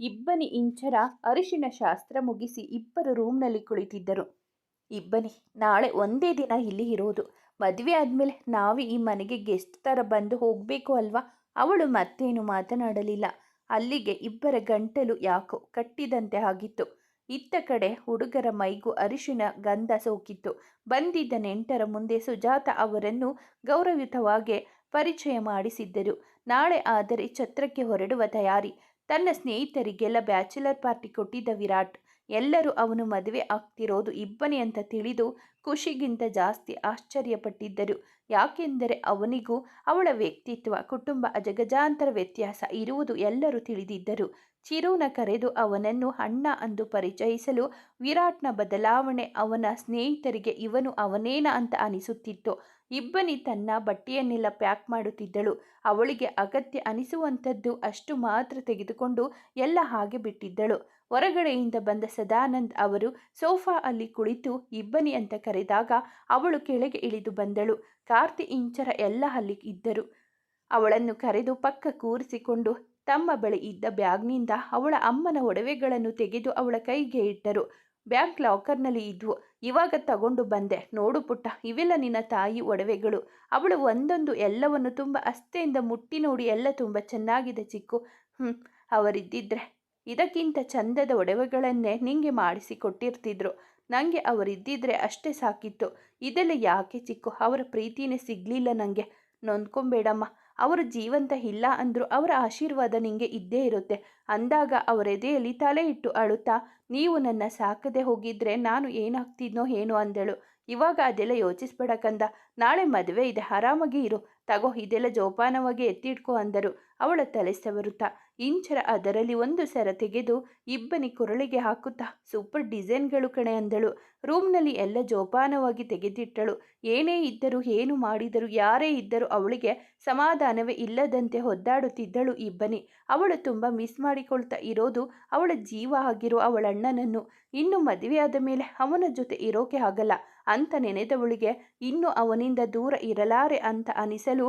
ಇಬ್ಬನಿ ಇಂಚರ ಅರಿಶಿನ ಶಾಸ್ತ್ರ ಮುಗಿಸಿ ಇಬ್ಬರು ರೂಮ್ನಲ್ಲಿ ಕುಳಿತಿದ್ದರು. ಇಬ್ಬನಿ, ನಾಳೆ ಒಂದೇ ದಿನ ಇಲ್ಲಿ ಇರೋದು. ಮದುವೆ ಆದಮೇಲೆ ನಾವೇ ಈ ಮನೆಗೆ ಗೆಸ್ಟ್ ಥರ ಬಂದು ಹೋಗಬೇಕು ಅಲ್ವಾ? ಅವಳು ಮತ್ತೇನು ಮಾತನಾಡಲಿಲ್ಲ. ಅಲ್ಲಿಗೆ ಇಬ್ಬರ ಗಂಟಲು ಯಾಕೋ ಕಟ್ಟಿದಂತೆ ಆಗಿತ್ತು. ಇತ್ತ ಕಡೆ ಹುಡುಗರ ಮೈಗೂ ಅರಿಶಿನ ಗಂಧ ಸೋಕಿತ್ತು. ಬಂದಿದ್ದ ನೆಂಟರ ಮುಂದೆ ಸುಜಾತ ಅವರನ್ನು ಗೌರವಯುತವಾಗಿ ಪರಿಚಯ ಮಾಡಿಸಿದ್ದರು. ನಾಳೆ ಆದರೆ ಛತ್ರಕ್ಕೆ ಹೊರಡುವ ತಯಾರಿ. ತನ್ನ ಸ್ನೇಹಿತರಿಗೆಲ್ಲ ಬ್ಯಾಚುಲರ್ ಪಾರ್ಟಿ ಕೊಟ್ಟಿದ್ದ ವಿರಾಟ್, ಎಲ್ಲರೂ ಅವನು ಮದುವೆ ಆಗ್ತಿರೋದು ಇಬ್ಬನಿ ಅಂತ ತಿಳಿದು ಖುಷಿಗಿಂತ ಜಾಸ್ತಿ ಆಶ್ಚರ್ಯಪಟ್ಟಿದ್ದರು. ಯಾಕೆಂದರೆ ಅವನಿಗೂ ಅವಳ ವ್ಯಕ್ತಿತ್ವ, ಕುಟುಂಬ, ಅಜಗಜಾಂತರ ವ್ಯತ್ಯಾಸ ಇರುವುದು ಎಲ್ಲರೂ ತಿಳಿದಿದ್ದರು. ಚಿರುನ ಕರೆದು ಅವನನ್ನು ಅಣ್ಣ ಅಂದು ಪರಿಚಯಿಸಲು ವಿರಾಟ್ನ ಬದಲಾವಣೆ ಅವನ ಸ್ನೇಹಿತರಿಗೆ ಇವನು ಅವನೇನ ಅಂತ ಅನಿಸುತ್ತಿತ್ತು. ಇಬ್ಬನಿ ತನ್ನ ಬಟ್ಟೆಯನ್ನೆಲ್ಲ ಪ್ಯಾಕ್ ಮಾಡುತ್ತಿದ್ದಳು. ಅವಳಿಗೆ ಅಗತ್ಯ ಅನಿಸುವಂಥದ್ದು ಅಷ್ಟು ಮಾತ್ರ ತೆಗೆದುಕೊಂಡು ಎಲ್ಲ ಹಾಗೆ ಬಿಟ್ಟಿದ್ದಳು. ಹೊರಗಡೆಯಿಂದ ಬಂದ ಸದಾನಂದ್ ಅವರು ಸೋಫಾ ಅಲ್ಲಿ ಕುಳಿತು ಇಬ್ಬನಿ ಅಂತ ಕರೆದಾಗ ಅವಳು ಕೆಳಗೆ ಇಳಿದು ಬಂದಳು. ಕಾರ್ತಿ ಇಂಚರ ಎಲ್ಲ ಅಲ್ಲಿ ಇದ್ದರು. ಅವಳನ್ನು ಕರೆದು ಪಕ್ಕ ಕೂರಿಸಿಕೊಂಡು ತಮ್ಮ ಬಳಿ ಇದ್ದ ಬ್ಯಾಗ್ನಿಂದ ಅವಳ ಅಮ್ಮನ ಒಡವೆಗಳನ್ನು ತೆಗೆದು ಅವಳ ಕೈಗೆ ಇಟ್ಟರು. ಬ್ಯಾಂಕ್ ಲಾಕರ್ನಲ್ಲಿ ಇದ್ವು. ಇವಾಗ ತಗೊಂಡು ಬಂದೆ. ನೋಡು ಪುಟ್ಟ, ಇವೆಲ್ಲ ನಿನ್ನ ತಾಯಿ ಒಡವೆಗಳು. ಅವಳು ಒಂದೊಂದು ಎಲ್ಲವನ್ನು ತುಂಬ ಅಸ್ತೆಯಿಂದ ಮುಟ್ಟಿ ನೋಡಿ ಎಲ್ಲ ತುಂಬ ಚೆನ್ನಾಗಿದೆ ಚಿಕ್ಕು. ಹ್ಞೂ ಅವರಿದ್ದಿದ್ರೆ. ಇದಕ್ಕಿಂತ ಚಂದದ ಒಡವೆಗಳನ್ನೇ ನಿಂಗೆ ಮಾಡಿಸಿ ಕೊಟ್ಟಿರ್ತಿದ್ರು ನನಗೆ ಅವರಿದ್ದಿದ್ರೆ ಅಷ್ಟೇ ಸಾಕಿತ್ತು. ಇದೆಲ್ಲ ಯಾಕೆ ಚಿಕ್ಕು? ಅವರ ಪ್ರೀತಿನೇ ಸಿಗಲಿಲ್ಲ ನನಗೆ ನೊಂದ್ಕೊಂಬೇಡಮ್ಮ. ಅವರು ಜೀವಂತ ಇಲ್ಲ ಅಂದರೂ ಅವರ ಆಶೀರ್ವಾದ ನಿಂಗೆ ಇದ್ದೇ ಇರುತ್ತೆ. ಅಂದಾಗ ಅವರ ಎದೆಯಲ್ಲಿ ತಲೆ ಇಟ್ಟು ಅಳುತ್ತಾ ನೀವು ನನ್ನ ಸಾಕದೆ ಹೋಗಿದ್ರೆ ನಾನು ಏನಾಗ್ತಿದ್ನೋ ಏನೋ ಅಂದಳು. ಇವಾಗ ಅದೆಲ್ಲ ಯೋಚಿಸ್ಬೇಡಕಂದ ನಾಳೆ ಮದುವೆ ಇದೆ, ಆರಾಮಾಗಿ ಇರು. ತಗೋ, ಇದೆಲ್ಲ ಜೋಪಾನವಾಗಿ ಎತ್ತಿಡ್ಕೊ ಅಂದರು. ಅವಳ ತಲೆ ಸವರುತ್ತಾ. ಇಂಚರ ಅದರಲ್ಲಿ ಒಂದು ಸರ ತೆಗೆದು ಇಬ್ಬನಿ ಕೊರಳಿಗೆ ಹಾಕುತ್ತಾ. ಸೂಪರ್ ಡಿಸೈನ್ಗಳು ಕಣೆ ಅಂದಳು. ರೂಮ್ನಲ್ಲಿ ಎಲ್ಲ ಜೋಪಾನವಾಗಿ ತೆಗೆದಿಟ್ಟಳು. ಏನೇ ಇದ್ದರೂ, ಏನು ಮಾಡಿದರೂ, ಯಾರೇ ಇದ್ದರೂ ಅವಳಿಗೆ ಸಮಾಧಾನವೇ ಇಲ್ಲದಂತೆ ಒದ್ದಾಡುತ್ತಿದ್ದಳು ಇಬ್ಬನಿ. ಅವಳು ತುಂಬ ಮಿಸ್ ಮಾಡಿಕೊಳ್ತಾ ಇರೋದು ಅವಳ ಜೀವ ಆಗಿರೋ ಅವಳಣ್ಣನನ್ನು ಇನ್ನು ಮದುವೆಯಾದ ಮೇಲೆ ಅವನ ಜೊತೆ ಇರೋಕೆ ಆಗಲ್ಲ. ಅಂತ ನೆನೆದವಳಿಗೆ ಇನ್ನು ಅವನಿಂದ ದೂರ ಇರಲಾರೆ ಅಂತ ಅನಿಸಲು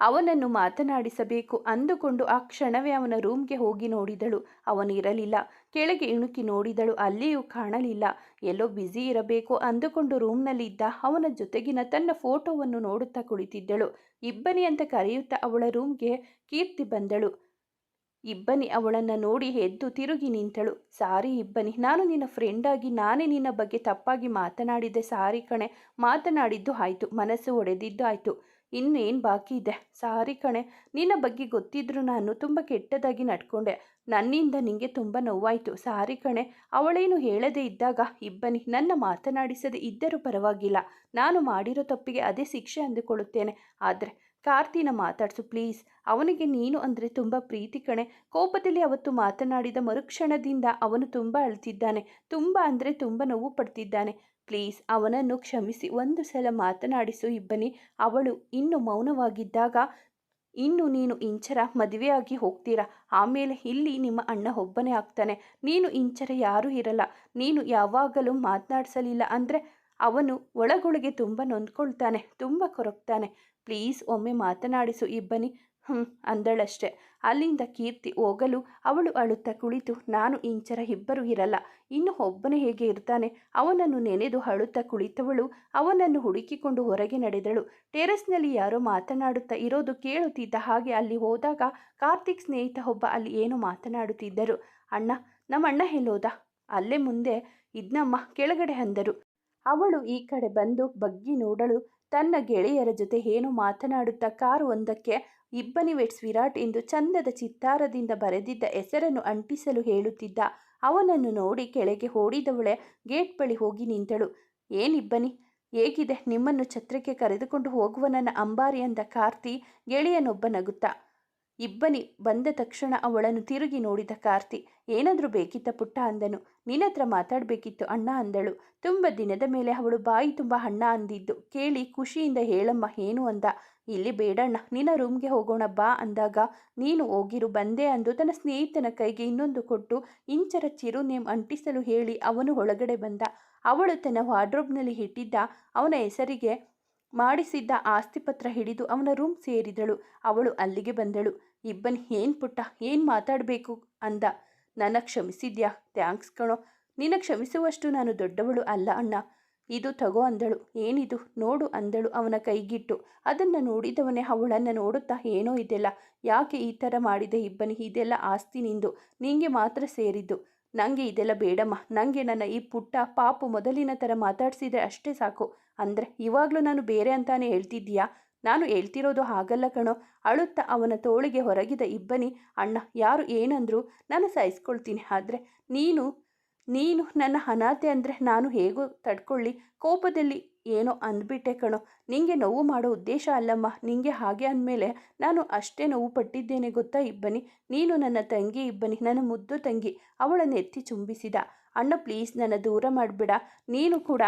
ಅವನನ್ನು ಮಾತನಾಡಿಸಬೇಕು ಅಂದುಕೊಂಡು ಆ ಕ್ಷಣವೇ ಅವನ ರೂಮ್ಗೆ ಹೋಗಿ ನೋಡಿದಳು. ಅವನಿರಲಿಲ್ಲ ಕೆಳಗೆ ಇಣುಕಿ ನೋಡಿದಳು. ಅಲ್ಲಿಯೂ ಕಾಣಲಿಲ್ಲ. ಎಲ್ಲೋ ಬ್ಯುಸಿ ಇರಬೇಕು ಅಂದುಕೊಂಡು ರೂಮ್ನಲ್ಲಿದ್ದ ಅವನ ಜೊತೆಗಿನ ತನ್ನ ಫೋಟೋವನ್ನು ನೋಡುತ್ತಾ ಕುಳಿತಿದ್ದಳು. ಇಬ್ಬನಿ ಅಂತ ಕರೆಯುತ್ತಾ ಅವಳ ರೂಮ್ಗೆ ಕೀರ್ತಿ ಬಂದಳು. ಇಬ್ಬನಿ ಅವಳನ್ನು ನೋಡಿ ಎದ್ದು ತಿರುಗಿ ನಿಂತಳು. ಸಾರಿ ಇಬ್ಬನಿ, ನಾನು ನಿನ್ನ ಫ್ರೆಂಡಾಗಿ ನಾನೇ ನಿನ್ನ ಬಗ್ಗೆ ತಪ್ಪಾಗಿ ಮಾತನಾಡಿದ್ದೆ ಸಾರಿ ಕಣೆ. ಮಾತನಾಡಿದ್ದು ಆಯಿತು. ಮನಸ್ಸು ಒಡೆದಿದ್ದು ಆಯಿತು. ಇನ್ನೇನು ಬಾಕಿ ಇದೆ? ಸಾರಿ ಕಣೆ, ನಿನ್ನ ಬಗ್ಗೆ ಗೊತ್ತಿದ್ರು ನಾನು ತುಂಬ ಕೆಟ್ಟದಾಗಿ ನಡ್ಕೊಂಡೆ. ನನ್ನಿಂದ ನಿಂಗೆ ತುಂಬ ನೋವಾಯಿತು. ಸಾರಿ ಕಣೆ, ಅವಳೇನು ಹೇಳದೇ ಇದ್ದಾಗ, ಇಬ್ಬನಿ, ನನ್ನ ಮಾತನಾಡಿಸದೆ ಇದ್ದರೂ ಪರವಾಗಿಲ್ಲ. ನಾನು ಮಾಡಿರೋ ತಪ್ಪಿಗೆ ಅದೇ ಶಿಕ್ಷೆ ಅಂದುಕೊಳ್ಳುತ್ತೇನೆ. ಆದರೆ, ಕಾರ್ತಿನ ಮಾತಾಡಿಸು ಪ್ಲೀಸ್. ಅವನಿಗೆ ನೀನು ಅಂದರೆ ತುಂಬ ಪ್ರೀತಿ ಕಣೆ. ಕೋಪದಲ್ಲಿ ಅವತ್ತು ಮಾತನಾಡಿದ ಮರುಕ್ಷಣದಿಂದ ಅವನು ತುಂಬ ಅಳ್ತಿದ್ದಾನೆ. ತುಂಬ ಅಂದರೆ ತುಂಬ ನೋವು ಪಡ್ತಿದ್ದಾನೆ. ಪ್ಲೀಸ್ ಅವನನ್ನು ಕ್ಷಮಿಸಿ. ಒಂದು ಸಲ ಮಾತನಾಡಿಸು ಇಬ್ಬನಿ. ಅವಳು ಇನ್ನು ಮೌನವಾಗಿದ್ದಾಗ ಇನ್ನು ನೀನು ಇಂಚರ ಮದುವೆಯಾಗಿ ಹೋಗ್ತೀರಾ? ಆಮೇಲೆ ಇಲ್ಲಿ ನಿಮ್ಮ ಅಣ್ಣ ಒಬ್ಬನೇ ಆಗ್ತಾನೆ. ನೀನು ಇಂಚರ ಯಾರೂ ಇರಲ್ಲ. ನೀನು ಯಾವಾಗಲೂ ಮಾತನಾಡಿಸಲಿಲ್ಲ ಅಂದರೆ ಅವನು ಒಳಗೊಳಗೆ ತುಂಬ ನೊಂದ್ಕೊಳ್ತಾನೆ, ತುಂಬ ಕೊರಗ್ತಾನೆ. ಪ್ಲೀಸ್ ಒಮ್ಮೆ ಮಾತನಾಡಿಸು ಇಬ್ಬನಿ. ಹ್ಞೂ ಅಂದಳಷ್ಟೆ. ಅಲ್ಲಿಂದ ಕೀರ್ತಿ ಹೋಗಲು ಅವಳು ಅಳುತ್ತಾ ಕುಳಿತು, ನಾನು ಇಂಚರ ಇಬ್ಬರು ಇರಲ್ಲ. ಇನ್ನು ಒಬ್ಬನೇ ಹೇಗೆ ಇರ್ತಾನೆ? ಅವನನ್ನು ನೆನೆದು ಅಳುತ್ತಾ ಕುಳಿತವಳು, ಅವನನ್ನು ಹುಡುಕಿಕೊಂಡು ಹೊರಗೆ ನಡೆದಳು. ಟೆರೆಸ್ನಲ್ಲಿ ಯಾರೋ ಮಾತನಾಡುತ್ತಾ ಇರೋದು ಕೇಳುತ್ತಿದ್ದ ಹಾಗೆ ಅಲ್ಲಿ ಹೋದಾಗ ಕಾರ್ತಿಕ್ ಸ್ನೇಹಿತ ಒಬ್ಬ ಅಲ್ಲಿ ಏನು ಮಾತನಾಡುತ್ತಿದ್ದರು. ಅಣ್ಣ ನಮ್ಮ ಅಣ್ಣ ಎಲ್ಲೋದ? ಅಲ್ಲೇ ಮುಂದೆ? ಇದ್ನಮ್ಮ, ಕೆಳಗಡೆ ಅಂದರು. ಅವಳು ಈ ಕಡೆ ಬಂದು ಬಗ್ಗಿ ನೋಡಲು, ತನ್ನ ಗೆಳೆಯರ ಜೊತೆ ಏನು ಮಾತನಾಡುತ್ತಾ ಕಾರು ಒಂದಕ್ಕೆ ಇಬ್ಬನಿ ವೆಟ್ಸ್ ವಿರಾಟ್ ಎಂದು ಚಂದದ ಚಿತ್ತಾರದಿಂದ ಬರೆದಿದ್ದ ಹೆಸರನ್ನು ಅಂಟಿಸಲು ಹೇಳುತ್ತಿದ್ದ ಅವನನ್ನು ನೋಡಿ ಕೆಳಗೆ ಓಡಿದವಳೆ ಗೇಟ್ ಬಳಿ ಹೋಗಿ ನಿಂತಳು. ಏನಿಬ್ಬನಿ ಹೇಗಿದೆ? ನಿಮ್ಮನ್ನು ಛತ್ರಕ್ಕೆ ಕರೆದುಕೊಂಡು ಹೋಗುವ ನನ್ನ ಅಂಬಾರಿ ಅಂದ ಕಾರ್ತಿ ಗೆಳೆಯನೊಬ್ಬ ನಗುತ್ತಾ ಇಬ್ಬನಿ ಬಂದ ತಕ್ಷಣ ಅವಳನ್ನು ತಿರುಗಿ ನೋಡಿದ ಕಾರ್ತಿ, ಏನಾದರೂ ಬೇಕಿತ್ತ ಪುಟ್ಟ ಅಂದನು. ನಿನ್ನತ್ರ ಮಾತಾಡಬೇಕಿತ್ತು ಅಣ್ಣ ಅಂದಳು. ತುಂಬ ದಿನದ ಮೇಲೆ ಅವಳು ಬಾಯಿ ತುಂಬ ಅಣ್ಣ ಅಂದಿದ್ದು. ಕೇಳಿ ಖುಷಿಯಿಂದ, ಹೇಳಮ್ಮ, ಏನು ಅಂದ? ಇಲ್ಲಿ ಬೇಡಣ್ಣ, ನಿನ್ನ ರೂಮ್ಗೆ ಹೋಗೋಣ, ಬಾ ಅಂದಾಗ, ನೀನು ಹೋಗಿರು, ಬಂದೆ ಅಂದು ತನ್ನ ಸ್ನೇಹಿತನ ಕೈಗೆ ಇನ್ನೊಂದು ಕೊಟ್ಟು, ಇಂಚರ ಚಿರು ನೇಮ್ ಅಂಟಿಸಲು ಹೇಳಿ ಅವನು ಒಳಗಡೆ ಬಂದ. ಅವಳು ತನ್ನ ವಾರ್ಡ್ರೋಬ್ನಲ್ಲಿ ಇಟ್ಟಿದ್ದ ಅವನ ಹೆಸರಿಗೆ ಮಾಡಿಸಿದ್ದ ಆಸ್ತಿ ಪತ್ರ ಹಿಡಿದು ಅವನ ರೂಮ್ ಸೇರಿದಳು. ಅವಳು ಅಲ್ಲಿಗೆ ಬಂದಳು. ಇಬ್ಬನ್ ಏನು ಪುಟ್ಟ, ಏನು ಮಾತಾಡಬೇಕು ಅಂದ. ನನ್ನ ಕ್ಷಮಿಸಿದ್ಯಾ? ಥ್ಯಾಂಕ್ಸ್ ಕಣೋ. ನಿನ್ನ ಕ್ಷಮಿಸುವಷ್ಟು ನಾನು ದೊಡ್ಡವಳು ಅಲ್ಲ ಅಣ್ಣ. ಇದು ತಗೋ ಅಂದಳು. ಏನಿದು? ನೋಡು ಅಂದಳು ಅವನ ಕೈಗಿಟ್ಟು. ಅದನ್ನು ನೋಡಿದವನೇ ಅವಳನ್ನು ನೋಡುತ್ತಾ, ಏನೋ ಇದೆಲ್ಲ. ಯಾಕೆ ಈ ಥರ ಮಾಡಿದೆ ಇಬ್ಬನಿ? ಇದೆಲ್ಲ ಆಸ್ತಿ ನಿಂದು. ನಿಂಗೆ ಮಾತ್ರ ಸೇರಿದ್ದು. ನನಗೆ ಇದೆಲ್ಲ ಬೇಡಮ್ಮ. ನನಗೆ ನನ್ನ ಈ ಪುಟ್ಟ, ಪಾಪು ಮೊದಲಿನ ಥರ ಮಾತಾಡಿಸಿದ್ರೆ ಅಷ್ಟೇ ಸಾಕು. ಅಂದರೆ ಇವಾಗಲೂ ನಾನು ಬೇರೆ ಅಂತಾನೆ ಹೇಳ್ತಿದ್ದೀಯಾ? ನಾನು ಹೇಳ್ತಿರೋದು ಹಾಗಲ್ಲ ಕಣೋ. ಅಳುತ್ತಾ ಅವನ ತೋಳಿಗೆ ಹೊರಗಿದ ಇಬ್ಬನಿ, ಅಣ್ಣ, ಯಾರು ಏನಂದ್ರು ನಾನು ಸಹಿಸ್ಕೊಳ್ತೀನಿ. ಆದರೆ ನೀನು ನೀನು ನನ್ನ ಅನಾಥೆ ಅಂದರೆ ನಾನು ಹೇಗೋ ತಡ್ಕೊಳ್ಳಿ. ಕೋಪದಲ್ಲಿ ಏನೋ ಅಂದ್ಬಿಟ್ಟೆ ಕಣೋ. ನಿಂಗೆ ನೋವು ಮಾಡೋ ಉದ್ದೇಶ ಅಲ್ಲಮ್ಮ. ನಿಂಗೆ ಹಾಗೆ ಅಂದಮೇಲೆ ನಾನು ಅಷ್ಟೇ ನೋವು ಪಟ್ಟಿದ್ದೇನೆ ಗೊತ್ತಾ ಇಬ್ಬನಿ? ನೀನು ನನ್ನ ತಂಗಿ ಇಬ್ಬನಿ, ನನ್ನ ಮುದ್ದು ತಂಗಿ. ಅವಳನ್ನು ಎತ್ತಿ ಚುಂಬಿಸಿದ. ಅಣ್ಣ, ಪ್ಲೀಸ್ ನನ್ನ ದೂರ ಮಾಡಿಬಿಡ. ನೀನು ಕೂಡ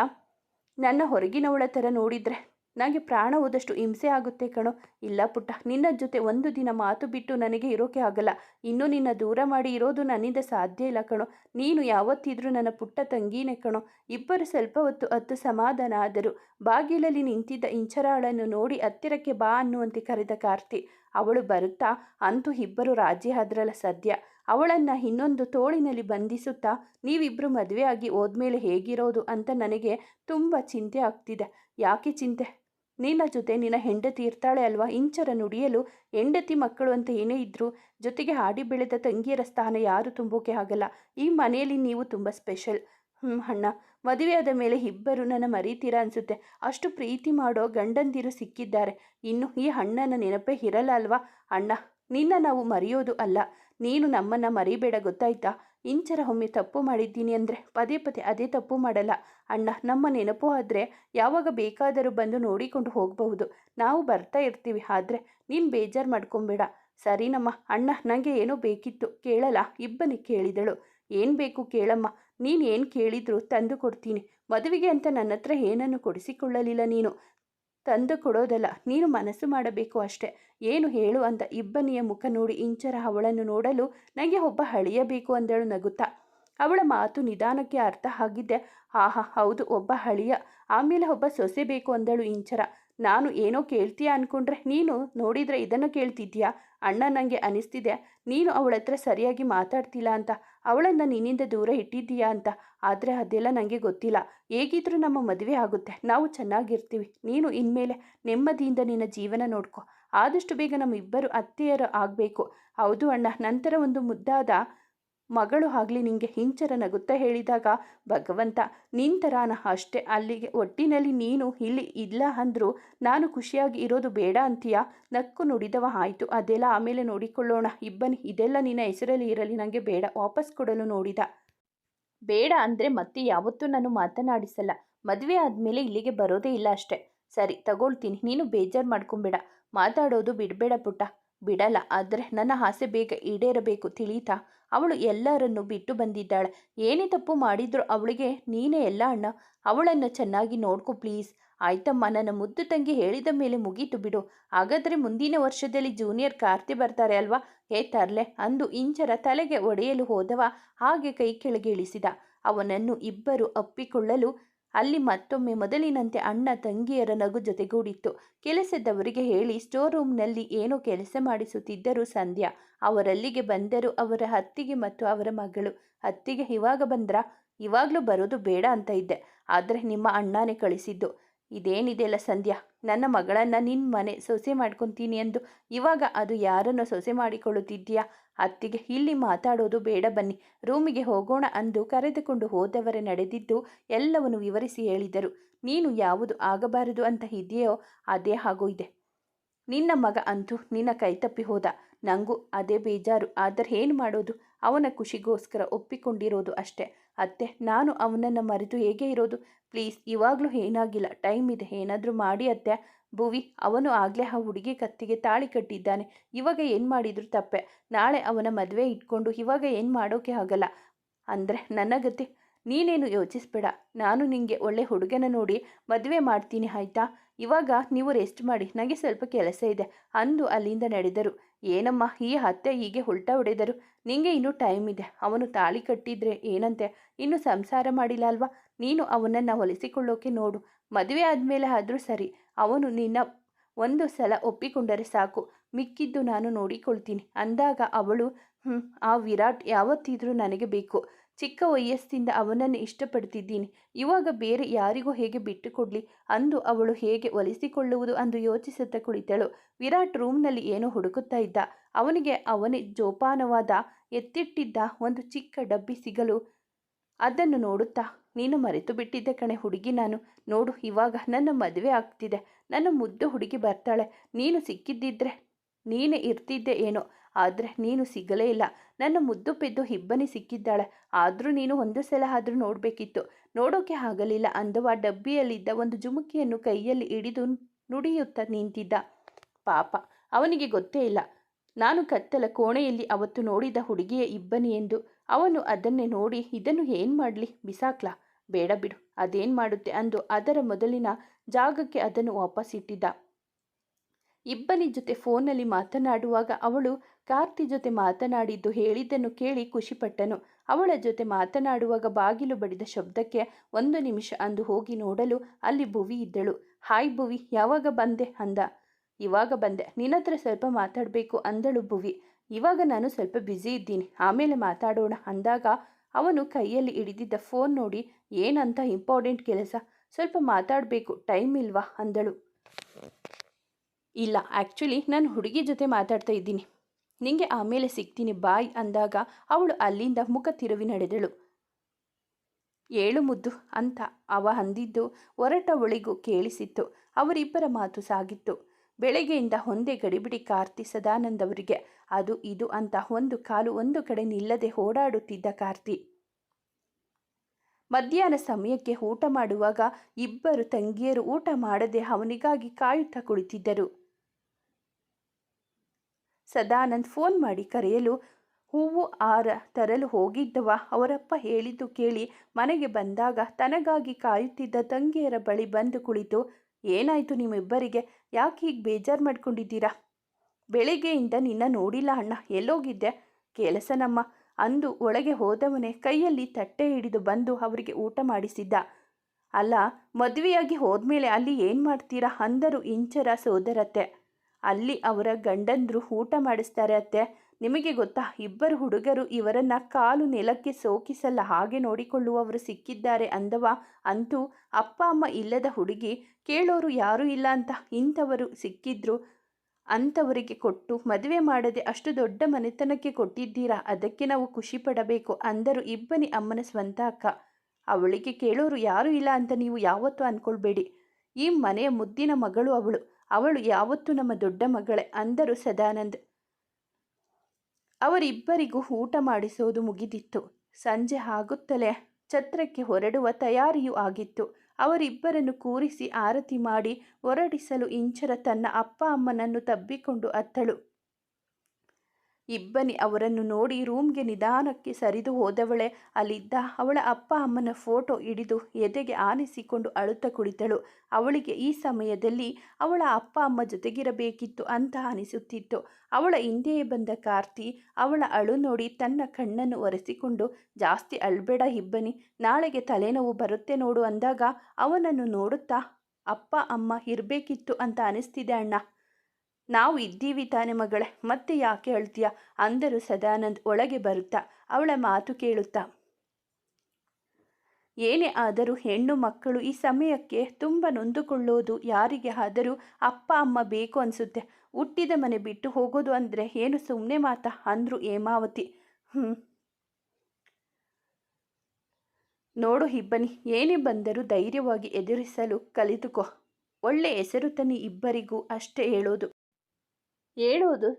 ನನ್ನ ಹೊರಗಿನವಳ ಥರ ನೋಡಿದರೆ ನನಗೆ ಪ್ರಾಣ ಹೋದಷ್ಟು ಹಿಂಸೆ ಆಗುತ್ತೆ ಕಣೋ. ಇಲ್ಲ ಪುಟ್ಟ, ನಿನ್ನ ಜೊತೆ ಒಂದು ದಿನ ಮಾತು ಬಿಟ್ಟು ನನಗೆ ಇರೋಕೆ ಆಗಲ್ಲ. ಇನ್ನು ನಿನ್ನ ದೂರ ಮಾಡಿ ಇರೋದು ನನ್ನಿಂದ ಸಾಧ್ಯ ಇಲ್ಲ ಕಣೋ. ನೀನು ಯಾವತ್ತಿದ್ರೂ ನನ್ನ ಪುಟ್ಟ ತಂಗೀನೆ ಕಣೋ. ಇಬ್ಬರು ಸ್ವಲ್ಪ ಹೊತ್ತು ಹತ್ತು ಸಮಾಧಾನ ಆದರು. ಬಾಗಿಲಲ್ಲಿ ನಿಂತಿದ್ದ ಇಂಚರಾಳನ್ನು ನೋಡಿ ಹತ್ತಿರಕ್ಕೆ ಬಾ ಅನ್ನುವಂತೆ ಕರೆದ ಕಾರ್ತಿ. ಅವಳು ಬರುತ್ತಾ? ಅಂತೂ ಇಬ್ಬರು ರಾಜಿ ಆದ್ರಲ್ಲ ಸದ್ಯ. ಅವಳನ್ನು ಇನ್ನೊಂದು ತೋಳಿನಲ್ಲಿ ಬಂಧಿಸುತ್ತಾ ನೀವಿಬ್ಬರು ಮದುವೆಯಾಗಿ ಹೋದ್ಮೇಲೆ ಹೇಗಿರೋದು ಅಂತ ನನಗೆ ತುಂಬ ಚಿಂತೆ ಆಗ್ತಿದೆ. ಯಾಕೆ ಚಿಂತೆ? ನಿನ್ನ ಜೊತೆ ನಿನ್ನ ಹೆಂಡತಿ ಇರ್ತಾಳೆ ಅಲ್ವಾ? ಇಂಚರ ನುಡಿಯಲು ಹೆಂಡತಿ ಮಕ್ಕಳು ಅಂತ ಏನೇ ಇದ್ದರೂ ಜೊತೆಗೆ ಹಾಡಿ ಬೆಳೆದ ತಂಗಿಯರ ಸ್ಥಾನ ಯಾರು ತುಂಬೋಕೆ ಆಗಲ್ಲ. ಈ ಮನೆಯಲ್ಲಿ ನೀವು ತುಂಬ ಸ್ಪೆಷಲ್. ಹ್ಞೂ ಅಣ್ಣ ಮದುವೆಯಾದ ಮೇಲೆ ಇಬ್ಬರು ನನ್ನ ಮರೀತೀರಾ ಅನಿಸುತ್ತೆ. ಅಷ್ಟು ಪ್ರೀತಿ ಮಾಡೋ ಗಂಡಂದಿರು ಸಿಕ್ಕಿದ್ದಾರೆ. ಇನ್ನು ಈ ಅಣ್ಣನ ನೆನಪೇ ಇರಲ್ಲ ಅಲ್ವಾ? ಅಣ್ಣ, ನಿನ್ನ ನಾವು ಮರೆಯೋದು ಅಲ್ಲ. ನೀನು ನಮ್ಮನ್ನು ಮರಿಬೇಡ, ಗೊತ್ತಾಯ್ತಾ? ಇಂಚರ ಒಮ್ಮೆ ತಪ್ಪು ಮಾಡಿದ್ದೀನಿ ಅಂದರೆ ಪದೇ ಪದೇ ಅದೇ ತಪ್ಪು ಮಾಡಲ್ಲ. ಅಣ್ಣ, ನಮ್ಮ ನೆನಪು ಆದರೆ ಯಾವಾಗ ಬೇಕಾದರೂ ಬಂದು ನೋಡಿಕೊಂಡು ಹೋಗಬಹುದು. ನಾವು ಬರ್ತಾ ಇರ್ತೀವಿ, ಆದರೆ ನೀನು ಬೇಜಾರು ಮಾಡ್ಕೊಂಬೇಡ. ಸರಿನಮ್ಮ ಅಣ್ಣ ನನಗೆ ಏನೋ ಬೇಕಿತ್ತು, ಕೇಳಲ್ಲ, ಇಬ್ಬನಿ ಕೇಳಿದಳು. ಏನು ಬೇಕು ಕೇಳಮ್ಮ, ನೀನು ಏನು ಕೇಳಿದ್ರು ತಂದು ಕೊಡ್ತೀನಿ. ಮದುವೆಗೆ ಅಂತ ನನ್ನ ಹತ್ರ ಏನನ್ನು ಕೊಡಿಸಿಕೊಳ್ಳಲಿಲ್ಲ ನೀನು. ತಂದು ಕೊಡೋದಲ್ಲ, ನೀನು ಮನಸ್ಸು ಮಾಡಬೇಕು ಅಷ್ಟೆ. ಏನು ಹೇಳು ಅಂತ ಇಬ್ಬನಿಯ ಮುಖ ನೋಡಿ ಇಂಚರ ಅವಳನ್ನು ನೋಡಲು ನನಗೆ ಒಬ್ಬ ಹಳಿಯಬೇಕು ಅಂದಳು ನಗುತ್ತಾ. ಅವಳ ಮಾತು ನಿಧಾನಕ್ಕೆ ಅರ್ಥ ಆಗಿದ್ದೆ. ಆಹಾ, ಹೌದು, ಒಬ್ಬ ಹಳಿಯ. ಆಮೇಲೆ ಒಬ್ಬ ಸೊಸೆ ಬೇಕು ಅಂದಳು ಇಂಚರ. ನಾನು ಏನೋ ಕೇಳ್ತೀಯ ಅಂದ್ಕೊಂಡ್ರೆ ನೀನು ನೋಡಿದರೆ ಇದನ್ನು ಕೇಳ್ತಿದ್ಯಾ ಅಣ್ಣ ನನಗೆ ಅನಿಸ್ತಿದೆ. ನೀನು ಅವಳ ಹತ್ರ ಸರಿಯಾಗಿ ಮಾತಾಡ್ತಿಲ್ಲ ಅಂತ. ಅವಳನ್ನು ನಿನ್ನಿಂದ ದೂರ ಇಟ್ಟಿದ್ದೀಯಾ ಅಂತ. ಆದರೆ ಅದೆಲ್ಲ ನನಗೆ ಗೊತ್ತಿಲ್ಲ. ಹೇಗಿದ್ರೂ ನಮ್ಮ ಮದುವೆ ಆಗುತ್ತೆ. ನಾವು ಚೆನ್ನಾಗಿರ್ತೀವಿ. ನೀನು ಇನ್ಮೇಲೆ ನೆಮ್ಮದಿಯಿಂದ ನಿನ್ನ ಜೀವನ ನೋಡ್ಕೊ. ಆದಷ್ಟು ಬೇಗ ನಮ್ಮಿಬ್ಬರು ಅತ್ತೆಯರು ಆಗಬೇಕು. ಹೌದು ಅಣ್ಣ. ನಂತರ ಒಂದು ಮುದ್ದಾದ ಮಗಳು ಆಗಲಿ ನಿಂಗೆ ಹಿಂಚರ ನಗುತ್ತಾ ಹೇಳಿದಾಗ, ಭಗವಂತ ನಿಂತರಾನ ಅಷ್ಟೇ, ಅಲ್ಲಿಗೆ ಒಟ್ಟಿನಲ್ಲಿ ನೀನು ಇಲ್ಲಿ ಇಲ್ಲ ಅಂದರೂ ನಾನು ಖುಷಿಯಾಗಿ ಇರೋದು ಬೇಡ ಅಂತೀಯ? ನಕ್ಕು ನುಡಿದವ ಆಯಿತು, ಅದೆಲ್ಲ ಆಮೇಲೆ ನೋಡಿಕೊಳ್ಳೋಣ. ಇಬ್ಬನಿ, ಇದೆಲ್ಲ ನಿನ್ನ ಹೆಸರಲ್ಲಿ ಇರಲಿ ನನಗೆ ಬೇಡ, ವಾಪಸ್ ಕೊಡಲು ನೋಡಿದ. ಬೇಡ ಅಂದರೆ ಮತ್ತೆ ಯಾವತ್ತೂ ನಾನು ಮಾತನಾಡಿಸಲ್ಲ. ಮದುವೆ ಆದಮೇಲೆ ಇಲ್ಲಿಗೆ ಬರೋದೇ ಇಲ್ಲ ಅಷ್ಟೇ. ಸರಿ, ತಗೊಳ್ತೀನಿ, ನೀನು ಬೇಜಾರು ಮಾಡ್ಕೊಂಬೇಡ. ಮಾತಾಡೋದು ಬಿಡಬೇಡ ಪುಟ್ಟ. ಬಿಡಲ್ಲ, ಆದರೆ ನನ್ನ ಆಸೆ ಬೇಗ ಈಡೇರಬೇಕು, ತಿಳಿತಾ? ಅವಳು ಎಲ್ಲರನ್ನು ಬಿಟ್ಟು ಬಂದಿದ್ದಾಳೆ. ಏನೇ ತಪ್ಪು ಮಾಡಿದ್ರು ಅವಳಿಗೆ ನೀನೇ ಎಲ್ಲ ಅಣ್ಣ. ಅವಳನ್ನು ಚೆನ್ನಾಗಿ ನೋಡ್ಕೊ ಪ್ಲೀಸ್. ಆಯ್ತಮ್ಮ, ನನ್ನ ಮುದ್ದು ತಂಗಿ ಹೇಳಿದ ಮೇಲೆ ಮುಗೀತು ಬಿಡು. ಹಾಗಾದರೆ ಮುಂದಿನ ವರ್ಷದಲ್ಲಿ ಜೂನಿಯರ್ ಕಾರ್ತಿ ಬರ್ತಾರೆ ಅಲ್ವಾ? ಏ ತರ್ಲೆ, ಅಂದು ಇಂಚರ ತಲೆಗೆ ಒಡೆಯಲು ಹೋದವ. ಹಾಗೆ ಕೈ ಕೆಳಗೆ ಇಳಿಸಿದ. ಅವನನ್ನು ಇಬ್ಬರು ಅಪ್ಪಿಕೊಳ್ಳಲು ಅಲ್ಲಿ ಮತ್ತೊಮ್ಮೆ ಮೊದಲಿನಂತೆ ಅಣ್ಣ ತಂಗಿಯರ ನಗು ಜೊತೆಗೂಡಿತ್ತು. ಕೆಲಸದವರಿಗೆ ಹೇಳಿ ಸ್ಟೋರ್ ರೂಮ್ನಲ್ಲಿ ಏನೋ ಕೆಲಸ ಮಾಡಿಸುತ್ತಿದ್ದರು ಸಂಧ್ಯಾ, ಅವರಲ್ಲಿಗೆ ಬಂದರು ಅವರ ಹತ್ತಿಗೆ ಮತ್ತು ಅವರ ಮಗಳು. ಹತ್ತಿಗೆ ಇವಾಗ ಬಂದ್ರಾ? ಇವಾಗಲೂ ಬರೋದು ಬೇಡ ಅಂತ ಇದ್ದೆ. ಆದರೆ ನಿಮ್ಮ ಅಣ್ಣನೇ ಕಳಿಸಿದ್ದು. ಇದೇನಿದೆಯಲ್ಲ ಸಂಧ್ಯಾ? ನನ್ನ ಮಗಳನ್ನು ನಿನ್ನ ಮನೆ ಸೊಸೆ ಮಾಡ್ಕೊತೀನಿ ಎಂದು ಇವಾಗ ಅದು ಯಾರನ್ನು ಸೊಸೆ ಮಾಡಿಕೊಳ್ಳುತ್ತಿದ್ದೀಯಾ? ಅತ್ತಿಗೆ, ಇಲ್ಲಿ ಮಾತಾಡೋದು ಬೇಡ ಬನ್ನಿ. ರೂಮಿಗೆ ಹೋಗೋಣ ಅಂದು ಕರೆದುಕೊಂಡು ಹೋದವರೇ ನಡೆದಿದ್ದು ಎಲ್ಲವನ್ನು ವಿವರಿಸಿ ಹೇಳಿದರು. ನೀನು ಯಾವುದು ಆಗಬಾರದು ಅಂತ ಇದೆಯೋ ಅದೇ ಹಾಗೂ ಇದೆ ನಿನ್ನ ಮಗ ಅಂತೂ ನಿನ್ನ ಕೈತಪ್ಪಿ ಹೋದ. ನನಗೂ ಅದೇ ಬೇಜಾರು. ಆದರೆ ಏನು ಮಾಡೋದು? ಅವನ ಖುಷಿಗೋಸ್ಕರ ಒಪ್ಪಿಕೊಂಡಿರೋದು ಅಷ್ಟೇ. ಅತ್ತೆ, ನಾನು ಅವನನ್ನು ಮರೆತು ಹೇಗೆ ಇರೋದು? ಪ್ಲೀಸ್, ಇವಾಗಲೂ ಏನಾಗಿಲ್ಲ. ಟೈಮ್ ಇದೆ. ಏನಾದರೂ ಮಾಡಿ ಅತ್ತೆ. ಭುವಿ, ಅವನು ಆಗಲೇ ಆ ಹುಡುಗಿ ಕತ್ತಿಗೆ ತಾಳಿ ಕಟ್ಟಿದ್ದಾನೆ. ಇವಾಗ ಏನು ಮಾಡಿದ್ರು ತಪ್ಪೆ. ನಾಳೆ ಅವನ ಮದುವೆ ಇಟ್ಕೊಂಡು ಇವಾಗ ಏನು ಮಾಡೋಕೆ ಆಗಲ್ಲ. ಅಂದರೆ ನನ್ನ ಗತಿ. ನೀನೇನು ಯೋಚಿಸ್ಬೇಡ. ನಾನು ನಿನಗೆ ಒಳ್ಳೆ ಹುಡುಗನ ನೋಡಿ ಮದುವೆ ಮಾಡ್ತೀನಿ, ಆಯಿತಾ? ಇವಾಗ ನೀವು ರೆಸ್ಟ್ ಮಾಡಿ. ನನಗೆ ಸ್ವಲ್ಪ ಕೆಲಸ ಇದೆ ಅಂದು ಅಲ್ಲಿಂದ ನಡೆದರು. ಏನಮ್ಮ, ಈ ಹತ್ಯೆ ಹೀಗೆ ಉಲ್ಟಾ ಹೊಡೆದರು ನಿಂಗೆ ಇನ್ನೂ ಟೈಮ್ ಇದೆ. ಅವನು ತಾಳಿ ಕಟ್ಟಿದ್ರೆ ಏನಂತೆ? ಇನ್ನು ಸಂಸಾರ ಮಾಡಿಲ್ಲ ಅಲ್ವಾ? ನೀನು ಅವನನ್ನು ಹೊಲಿಸಿಕೊಳ್ಳೋಕೆ ನೋಡು. ಮದುವೆ ಆದಮೇಲೆ ಆದರೂ ಸರಿ, ಅವನು ನಿನ್ನ ಒಂದು ಸಲ ಒಪ್ಪಿಕೊಂಡರೆ ಸಾಕು. ಮಿಕ್ಕಿದ್ದು ನಾನು ನೋಡಿಕೊಳ್ತೀನಿ. ಅಂದಾಗ ಅವಳು ಹ್ಞೂ ಆ ವಿರಾಟ್ ಯಾವತ್ತಿದ್ರೂ ನನಗೆ ಬೇಕು. ಚಿಕ್ಕ ವಯಸ್ಸಿಂದ ಅವನನ್ನು ಇಷ್ಟಪಡ್ತಿದ್ದೀನಿ ಇವಾಗ ಬೇರೆ ಯಾರಿಗೂ ಹೇಗೆ ಬಿಟ್ಟುಕೊಡ್ಲಿ? ಅಂದು ಅವಳು ಹೇಗೆ ಒಲಿಸಿಕೊಳ್ಳುವುದು ಅಂದು ಯೋಚಿಸುತ್ತಾ ಕುಳಿತಳು. ವಿರಾಟ್ ರೂಮ್ನಲ್ಲಿ ಏನೋ ಹುಡುಕುತ್ತಾ ಇದ್ದ. ಅವನಿಗೆ ಅವನೇ ಜೋಪಾನವಾದ ಎತ್ತಿಟ್ಟಿದ್ದ ಒಂದು ಚಿಕ್ಕ ಡಬ್ಬಿ ಸಿಗಲು. ಅದನ್ನು ನೋಡುತ್ತಾ, ನೀನು ಮರೆತು ಬಿಟ್ಟಿದ್ದೆ ಕಣೆ ಹುಡುಗಿ ನಾನು. ನೋಡು, ಇವಾಗ ನನ್ನ ಮದುವೆ ಆಗ್ತಿದೆ. ನನ್ನ ಮುದ್ದು ಹುಡುಗಿ ಬರ್ತಾಳೆ. ನೀನು ಸಿಕ್ಕಿದ್ದಿದ್ರೆ ನೀನೇ ಇರ್ತಿದ್ದೆ ಏನೋ. ಆದರೆ ನೀನು ಸಿಗಲೇ ಇಲ್ಲ. ನನ್ನ ಮುದ್ದು ಪೆದ್ದು ಹಿಬ್ಬನಿ ಸಿಕ್ಕಿದ್ದಾಳೆ. ಆದರೂ ನೀನು ಒಂದು ಸಲ ಆದರೂ ನೋಡಬೇಕಿತ್ತು. ನೋಡೋಕೆ ಆಗಲಿಲ್ಲ. ಅಂದವ ಡಬ್ಬಿಯಲ್ಲಿದ್ದ ಒಂದು ಜುಮುಕಿಯನ್ನು ಕೈಯಲ್ಲಿ ಹಿಡಿದು ನುಡಿಯುತ್ತಾ ನಿಂತಿದ್ದ. ಪಾಪ, ಅವನಿಗೆ ಗೊತ್ತೇ ಇಲ್ಲ. ನಾನು ಕತ್ತಲ ಕೋಣೆಯಲ್ಲಿ ಅವತ್ತು ನೋಡಿದ ಹುಡುಗಿಯ ಇಬ್ಬನಿ ಎಂದು. ಅವನು ಅದನ್ನೇ ನೋಡಿ, ಇದನ್ನು ಏನು ಮಾಡಲಿ? ಬಿಸಾಕ್ಲಾ? ಬೇಡ ಬಿಡು. ಅದೇನು ಮಾಡುತ್ತೆ? ಅಂದು ಅದರ ಮೊದಲಿನ ಜಾಗಕ್ಕೆ ಅದನ್ನು ವಾಪಸ್ಸಿಟ್ಟಿದ್ದ. ಇಬ್ಬನಿ ಜೊತೆ ಫೋನಲ್ಲಿ ಮಾತನಾಡುವಾಗ ಅವಳು ಕಾರ್ತಿ ಜೊತೆ ಮಾತನಾಡಿದ್ದು ಹೇಳಿದ್ದನ್ನು ಕೇಳಿ ಖುಷಿಪಟ್ಟನು. ಅವಳ ಜೊತೆ ಮಾತನಾಡುವಾಗ ಬಾಗಿಲು ಬಡಿದ ಶಬ್ದಕ್ಕೆ ಒಂದು ನಿಮಿಷ ಅಂದು ಹೋಗಿ ನೋಡಲು ಅಲ್ಲಿ ಭುವಿ ಇದ್ದಳು. ಹಾಯ್ ಭುವಿ, ಯಾವಾಗ ಬಂದೆ? ಅಂದ. ಇವಾಗ ಬಂದೆ. ನಿನ್ನತ್ರ ಸ್ವಲ್ಪ ಮಾತಾಡಬೇಕು, ಅಂದಳು ಭುವಿ. ಇವಾಗ ನಾನು ಸ್ವಲ್ಪ ಬ್ಯುಸಿ ಇದ್ದೀನಿ. ಆಮೇಲೆ ಮಾತಾಡೋಣ, ಅಂದಾಗ ಅವನು ಕೈಯಲ್ಲಿ ಹಿಡಿದಿದ್ದ ಫೋನ್ ನೋಡಿ, ಏನಂತ ಇಂಪಾರ್ಟೆಂಟ್ ಕೆಲಸ. ಸ್ವಲ್ಪ ಮಾತಾಡಬೇಕು. ಟೈಮ್ ಇಲ್ವಾ? ಅಂದಳು. ಇಲ್ಲ. ಆ್ಯಕ್ಚುಲಿ ನಾನು ಹುಡುಗಿ ಜೊತೆ ಮಾತಾಡ್ತಾ ಇದ್ದೀನಿ. ನಿಂಗೆ ಆಮೇಲೆ ಸಿಗ್ತೀನಿ ಬಾಯ್ ಅಂದಾಗ ಅವಳು ಅಲ್ಲಿಂದ ಮುಖ ತಿರುವಿ ನಡೆದಳು. ಏಳು ಮುದ್ದು ಅಂತ ಅವ ಅಂದಿದ್ದು ಹೊರಟವಳಿಗೂ ಕೇಳಿಸಿತ್ತು. ಅವರಿಬ್ಬರ ಮಾತು ಸಾಗಿತ್ತು. ಬೆಳಗ್ಗೆಯಿಂದ ಒಂದೇ ಗಡಿಬಿಡಿ ಕಾರ್ತಿ ಸದಾನಂದ ಅವರಿಗೆ, ಅದು ಇದು ಅಂತ ಒಂದು ಕಾಲು ಒಂದು ಕಡೆ ನಿಲ್ಲದೆ ಓಡಾಡುತ್ತಿದ್ದ ಕಾರ್ತಿ. ಮಧ್ಯಾಹ್ನ ಸಮಯಕ್ಕೆ ಊಟ ಮಾಡುವಾಗ ಇಬ್ಬರು ತಂಗಿಯರು ಊಟ ಮಾಡದೆ ಅವನಿಗಾಗಿ ಕಾಯುತ್ತಾ ಕುಳಿತಿದ್ದರು. ಸದಾನಂದ್ ಫೋನ್ ಮಾಡಿ ಕರೆಯಲು, ಹೂವು ಆರ ತರಲು ಹೋಗಿದ್ದವ ಅವರಪ್ಪ ಹೇಳಿದ್ದು ಕೇಳಿ ಮನೆಗೆ ಬಂದಾಗ ತನಗಾಗಿ ಕಾಯುತ್ತಿದ್ದ ತಂಗಿಯರ ಬಳಿ ಬಂದು ಕುಳಿತು, ಏನಾಯಿತು ನಿಮ್ಮಿಬ್ಬರಿಗೆ? ಯಾಕೆ ಹೀಗೆ ಬೇಜಾರು ಮಾಡ್ಕೊಂಡಿದ್ದೀರಾ? ಬೆಳಿಗ್ಗೆಯಿಂದ ನಿನ್ನ ನೋಡಿಲ್ಲ ಅಣ್ಣ. ಎಲ್ಲೋಗಿದ್ದೆ? ಕೆಲಸ ನಮ್ಮ ಅಂದು ಒಳಗೆ ಹೋದವನೇ ಕೈಯಲ್ಲಿ ತಟ್ಟೆ ಹಿಡಿದು ಬಂದು ಅವರಿಗೆ ಊಟ ಮಾಡಿಸಿದ್ದ. ಅಲ್ಲ, ಮದುವೆಯಾಗಿ ಹೋದ್ಮೇಲೆ ಅಲ್ಲಿ ಏನು ಮಾಡ್ತೀರಾ? ಅಂದರು ಇಂಚರ ಸೋದರತ್ತೆ. ಅಲ್ಲಿ ಅವರ ಗಂಡಂದ್ರು ಊಟ ಮಾಡಿಸ್ತಾರೆ ಅತ್ತೆ. ನಿಮಗೆ ಗೊತ್ತಾ, ಇಬ್ಬರು ಹುಡುಗರು ಇವರನ್ನ ಕಾಲು ನೆಲಕ್ಕೆ ಸೋಕಿಸಲ್ಲ, ಹಾಗೆ ನೋಡಿಕೊಳ್ಳುವವರು ಸಿಕ್ಕಿದ್ದಾರೆ ಅಂದವ? ಅಂತೂ ಅಪ್ಪ, ಅಮ್ಮ ಇಲ್ಲದ ಹುಡುಗಿ, ಕೇಳೋರು ಯಾರೂ ಇಲ್ಲ ಅಂತ ಇಂಥವರು ಸಿಕ್ಕಿದ್ರು ಅಂಥವರಿಗೆ ಕೊಟ್ಟು ಮದುವೆ ಮಾಡದೆ ಅಷ್ಟು ದೊಡ್ಡ ಮನೆತನಕ್ಕೆ ಕೊಟ್ಟಿದ್ದೀರಾ? ಅದಕ್ಕೆ ನಾವು ಖುಷಿ ಪಡಬೇಕು ಅಂದರು ಇಬ್ಬನಿ ಅಮ್ಮನ ಸ್ವಂತ ಅಕ್ಕ. ಅವಳಿಗೆ ಕೇಳೋರು ಯಾರೂ ಇಲ್ಲ ಅಂತ ನೀವು ಯಾವತ್ತೂ ಅಂದ್ಕೊಳ್ಬೇಡಿ ಈ ಮನೆಯ ಮುದ್ದಿನ ಮಗಳು ಅವಳು. ಅವಳು ಯಾವತ್ತೂ ನಮ್ಮ ದೊಡ್ಡ ಮಗಳೇ ಅಂದರು ಸದಾನಂದ್. ಅವರಿಬ್ಬರಿಗೂ ಊಟ ಮಾಡಿಸೋದು ಮುಗಿದಿತ್ತು. ಸಂಜೆ ಆಗುತ್ತಲೇ ಛತ್ರಕ್ಕೆ ಹೊರಡುವ ತಯಾರಿಯೂ ಆಗಿತ್ತು. ಅವರಿಬ್ಬರನ್ನು ಕೂರಿಸಿ ಆರತಿ ಮಾಡಿ ಹೊರಡಿಸಲು ಇಂಚರ ತನ್ನ ಅಪ್ಪ ಅಮ್ಮನನ್ನು ತಬ್ಬಿಕೊಂಡು ಅತ್ತಳು. ಇಬ್ಬನಿ ಅವರನ್ನು ನೋಡಿ ರೂಮ್ಗೆ ನಿಧಾನಕ್ಕೆ ಸರಿದು ಹೋದವಳೆ. ಅಲ್ಲಿದ್ದ ಅವಳ ಅಪ್ಪ ಅಮ್ಮನ ಫೋಟೋ ಹಿಡಿದು ಎದೆಗೆ ಆನಿಸಿಕೊಂಡು ಅಳುತ್ತ ಕುಳಿತಳು. ಅವಳಿಗೆ ಈ ಸಮಯದಲ್ಲಿ ಅವಳ ಅಪ್ಪ ಅಮ್ಮ ಜೊತೆಗಿರಬೇಕಿತ್ತು ಅಂತ ಅನಿಸುತ್ತಿತ್ತು. ಅವಳ ಹಿಂದೆಯೇ ಬಂದ ಕಾರ್ತಿ ಅವಳ ಅಳು ನೋಡಿ ತನ್ನ ಕಣ್ಣನ್ನು ಒರೆಸಿಕೊಂಡು, ಜಾಸ್ತಿ ಅಳ್ಬೇಡ ಇಬ್ಬನಿ, ನಾಳೆಗೆ ತಲೆನೋವು ಬರುತ್ತೆ ನೋಡು ಅಂದಾಗ ಅವನನ್ನು ನೋಡುತ್ತಾ, ಅಪ್ಪ, ಅಮ್ಮ ಇರಬೇಕಿತ್ತು ಅಂತ ಅನಿಸ್ತಿದೆ ಅಣ್ಣ. ನಾವು ಇದ್ದೀವಿ ತಾನೆ ಮಗಳೇ, ಮತ್ತೆ ಯಾಕೆ ಅಳ್ತೀಯ? ಅಂದರು ಸದಾನಂದ್ ಒಳಗೆ ಬರುತ್ತಾ, ಅವಳ ಮಾತು ಕೇಳುತ್ತಾ. ಏನೇ ಆದರೂ ಹೆಣ್ಣು ಮಕ್ಕಳು ಈ ಸಮಯಕ್ಕೆ ತುಂಬ ನೊಂದುಕೊಳ್ಳೋದು ಯಾರಿಗೆ ಆದರೂ ಅಪ್ಪ, ಅಮ್ಮ ಬೇಕು ಅನಿಸುತ್ತೆ. ಹುಟ್ಟಿದ ಮನೆ ಬಿಟ್ಟು ಹೋಗೋದು ಅಂದರೆ ಏನು ಸುಮ್ಮನೆ ಮಾತಾ? ಅಂದರು ಹೇಮಾವತಿ. ಹ್ಞೂ ನೋಡು ಇಬ್ಬನಿ, ಏನೇ ಬಂದರೂ ಧೈರ್ಯವಾಗಿ ಎದುರಿಸಲು ಕಲಿತುಕೋ. ಒಳ್ಳೆ ಹೆಸರು ತನಿ ಇಬ್ಬರಿಗೂ ಅಷ್ಟೇ ಹೇಳೋದು. ಹೇಳೋದು?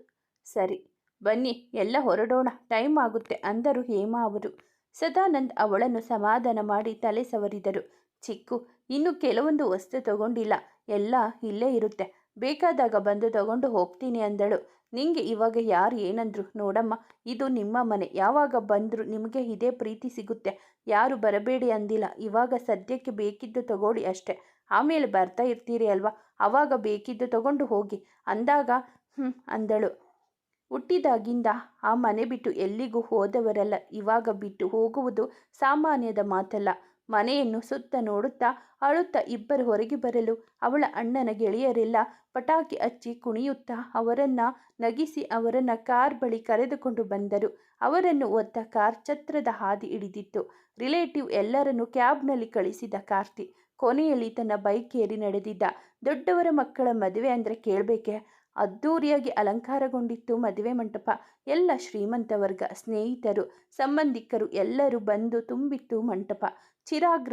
ಸರಿ, ಬನ್ನಿ, ಎಲ್ಲ ಹೊರಡೋಣ. ಟೈಮ್ ಆಗುತ್ತೆ, ಅಂದರು ಹೇಮಾ ಅವರು. ಸದಾನಂದ್ ಅವಳನ್ನು ಸಮಾಧಾನ ಮಾಡಿ ತಲೆ ಸವರಿದರು. ಚಿಕ್ಕು, ಇನ್ನು ಕೆಲವೊಂದು ವಸ್ತು ತಗೊಂಡಿಲ್ಲ. ಎಲ್ಲ ಇಲ್ಲೇ ಇರುತ್ತೆ. ಬೇಕಾದಾಗ ಬಂದು ತಗೊಂಡು ಹೋಗ್ತೀನಿ ಅಂದಳು. ನಿಂಗೆ ಇವಾಗ ಯಾರು ಏನಂದ್ರು, ನೋಡಮ್ಮ, ಇದು ನಿಮ್ಮ ಮನೆ. ಯಾವಾಗ ಬಂದರೂ ನಿಮಗೆ ಇದೇ ಪ್ರೀತಿ ಸಿಗುತ್ತೆ. ಯಾರು ಬರಬೇಡಿ ಅಂದಿಲ್ಲ. ಇವಾಗ ಸದ್ಯಕ್ಕೆ ಬೇಕಿದ್ದು ತಗೊಳ್ಳಿ ಅಷ್ಟೆ. ಆಮೇಲೆ ಬರ್ತಾ ಇರ್ತೀರಿ ಅಲ್ವಾ? ಆವಾಗ ಬೇಕಿದ್ದು ತಗೊಂಡು ಹೋಗಿ. ಅಂದಾಗ ಅಂದಳು. ಹುಟ್ಟಿದಾಗಿಂದ ಆ ಮನೆ ಬಿಟ್ಟು ಎಲ್ಲಿಗೂ ಹೋದವರಲ್ಲ, ಇವಾಗ ಬಿಟ್ಟು ಹೋಗುವುದು ಸಾಮಾನ್ಯದ ಮಾತಲ್ಲ. ಮನೆಯನ್ನು ಸುತ್ತ ನೋಡುತ್ತಾ ಅಳುತ್ತಾ ಇಬ್ಬರು ಹೊರಗೆ ಬರಲು ಅವಳ ಅಣ್ಣನ ಗೆಳೆಯರೆಲ್ಲ ಪಟಾಕಿ ಹಚ್ಚಿ ಕುಣಿಯುತ್ತಾ ಅವರನ್ನ ನಗಿಸಿ ಅವರನ್ನ ಕಾರ್ ಬಳಿ ಕರೆದುಕೊಂಡು ಬಂದರು. ಅವರನ್ನು ಒತ್ತ ಕಾರ್ ಛತ್ರದ ಹಾದಿ ಹಿಡಿದಿತ್ತು. ರಿಲೇಟಿವ್ ಎಲ್ಲರನ್ನು ಕ್ಯಾಬ್ನಲ್ಲಿ ಕಳಿಸಿದ ಕಾರ್ತಿ. ಕೊನೆಯಲ್ಲಿ ತನ್ನ ಬೈಕ್ ಏರಿ ನಡೆದಿದ್ದ. ದೊಡ್ಡವರ ಮಕ್ಕಳ ಮದುವೆ ಅಂದರೆ ಕೇಳಬೇಕೆ? ಅದ್ಧೂರಿಯಾಗಿ ಅಲಂಕಾರಗೊಂಡಿತ್ತು ಮದುವೆ ಮಂಟಪ. ಎಲ್ಲ ಶ್ರೀಮಂತ ವರ್ಗ ಸ್ನೇಹಿತರು, ಸಂಬಂಧಿಕರು ಎಲ್ಲರೂ ಬಂದು ತುಂಬಿತ್ತು ಮಂಟಪ. ಚಿರಾಗ್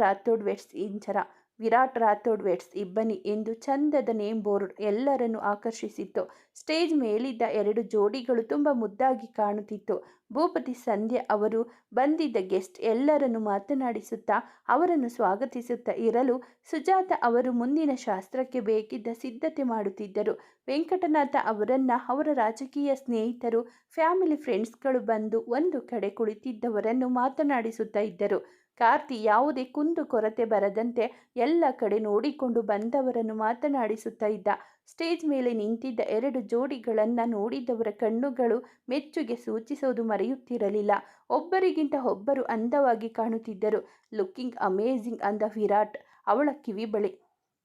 ಇಂಚರ ವಿರಾಟ್ ರಾಥೋಡ್ ವೆಟ್ಸ್ ಇಬ್ಬನಿ ಎಂದು ಚಂದದ ನೇಮ್ ಬೋರ್ಡ್ ಎಲ್ಲರನ್ನು ಆಕರ್ಷಿಸಿತ್ತು. ಸ್ಟೇಜ್ ಮೇಲಿದ್ದ ಎರಡು ಜೋಡಿಗಳು ತುಂಬ ಮುದ್ದಾಗಿ ಕಾಣುತ್ತಿತ್ತು. ಭೂಪತಿ ಸಂಧ್ಯಾ ಅವರು ಬಂದಿದ್ದ ಗೆಸ್ಟ್ ಎಲ್ಲರನ್ನು ಮಾತನಾಡಿಸುತ್ತಾ ಅವರನ್ನು ಸ್ವಾಗತಿಸುತ್ತಾ ಇರಲು ಸುಜಾತ ಅವರು ಮುಂದಿನ ಶಾಸ್ತ್ರಕ್ಕೆ ಬೇಕಿದ್ದ ಸಿದ್ಧತೆ ಮಾಡುತ್ತಿದ್ದರು. ವೆಂಕಟನಾಥ ಅವರನ್ನು ಅವರ ರಾಜಕೀಯ ಸ್ನೇಹಿತರು, ಫ್ಯಾಮಿಲಿ ಫ್ರೆಂಡ್ಸ್ಗಳು ಬಂದು ಒಂದು ಕಡೆ ಕುಳಿತಿದ್ದವರನ್ನು ಮಾತನಾಡಿಸುತ್ತಾ ಇದ್ದರು. ಕಾರ್ತಿ ಯಾವುದೇ ಕುಂದು ಕೊರತೆ ಬರದಂತೆ ಎಲ್ಲ ಕಡೆ ನೋಡಿಕೊಂಡು ಬಂದವರನ್ನು ಮಾತನಾಡಿಸುತ್ತಾ ಇದ್ದ. ಸ್ಟೇಜ್ ಮೇಲೆ ನಿಂತಿದ್ದ ಎರಡು ಜೋಡಿಗಳನ್ನು ನೋಡಿದವರ ಕಣ್ಣುಗಳು ಮೆಚ್ಚುಗೆ ಸೂಚಿಸೋದು ಮರೆಯುತ್ತಿರಲಿಲ್ಲ. ಒಬ್ಬರಿಗಿಂತ ಒಬ್ಬರು ಅಂದವಾಗಿ ಕಾಣುತ್ತಿದ್ದರು. ಲುಕ್ಕಿಂಗ್ ಅಮೇಝಿಂಗ್ ಅಂದ ವಿರಾಟ್, ಅವಳ ಕಿವಿ ಬಳಿ.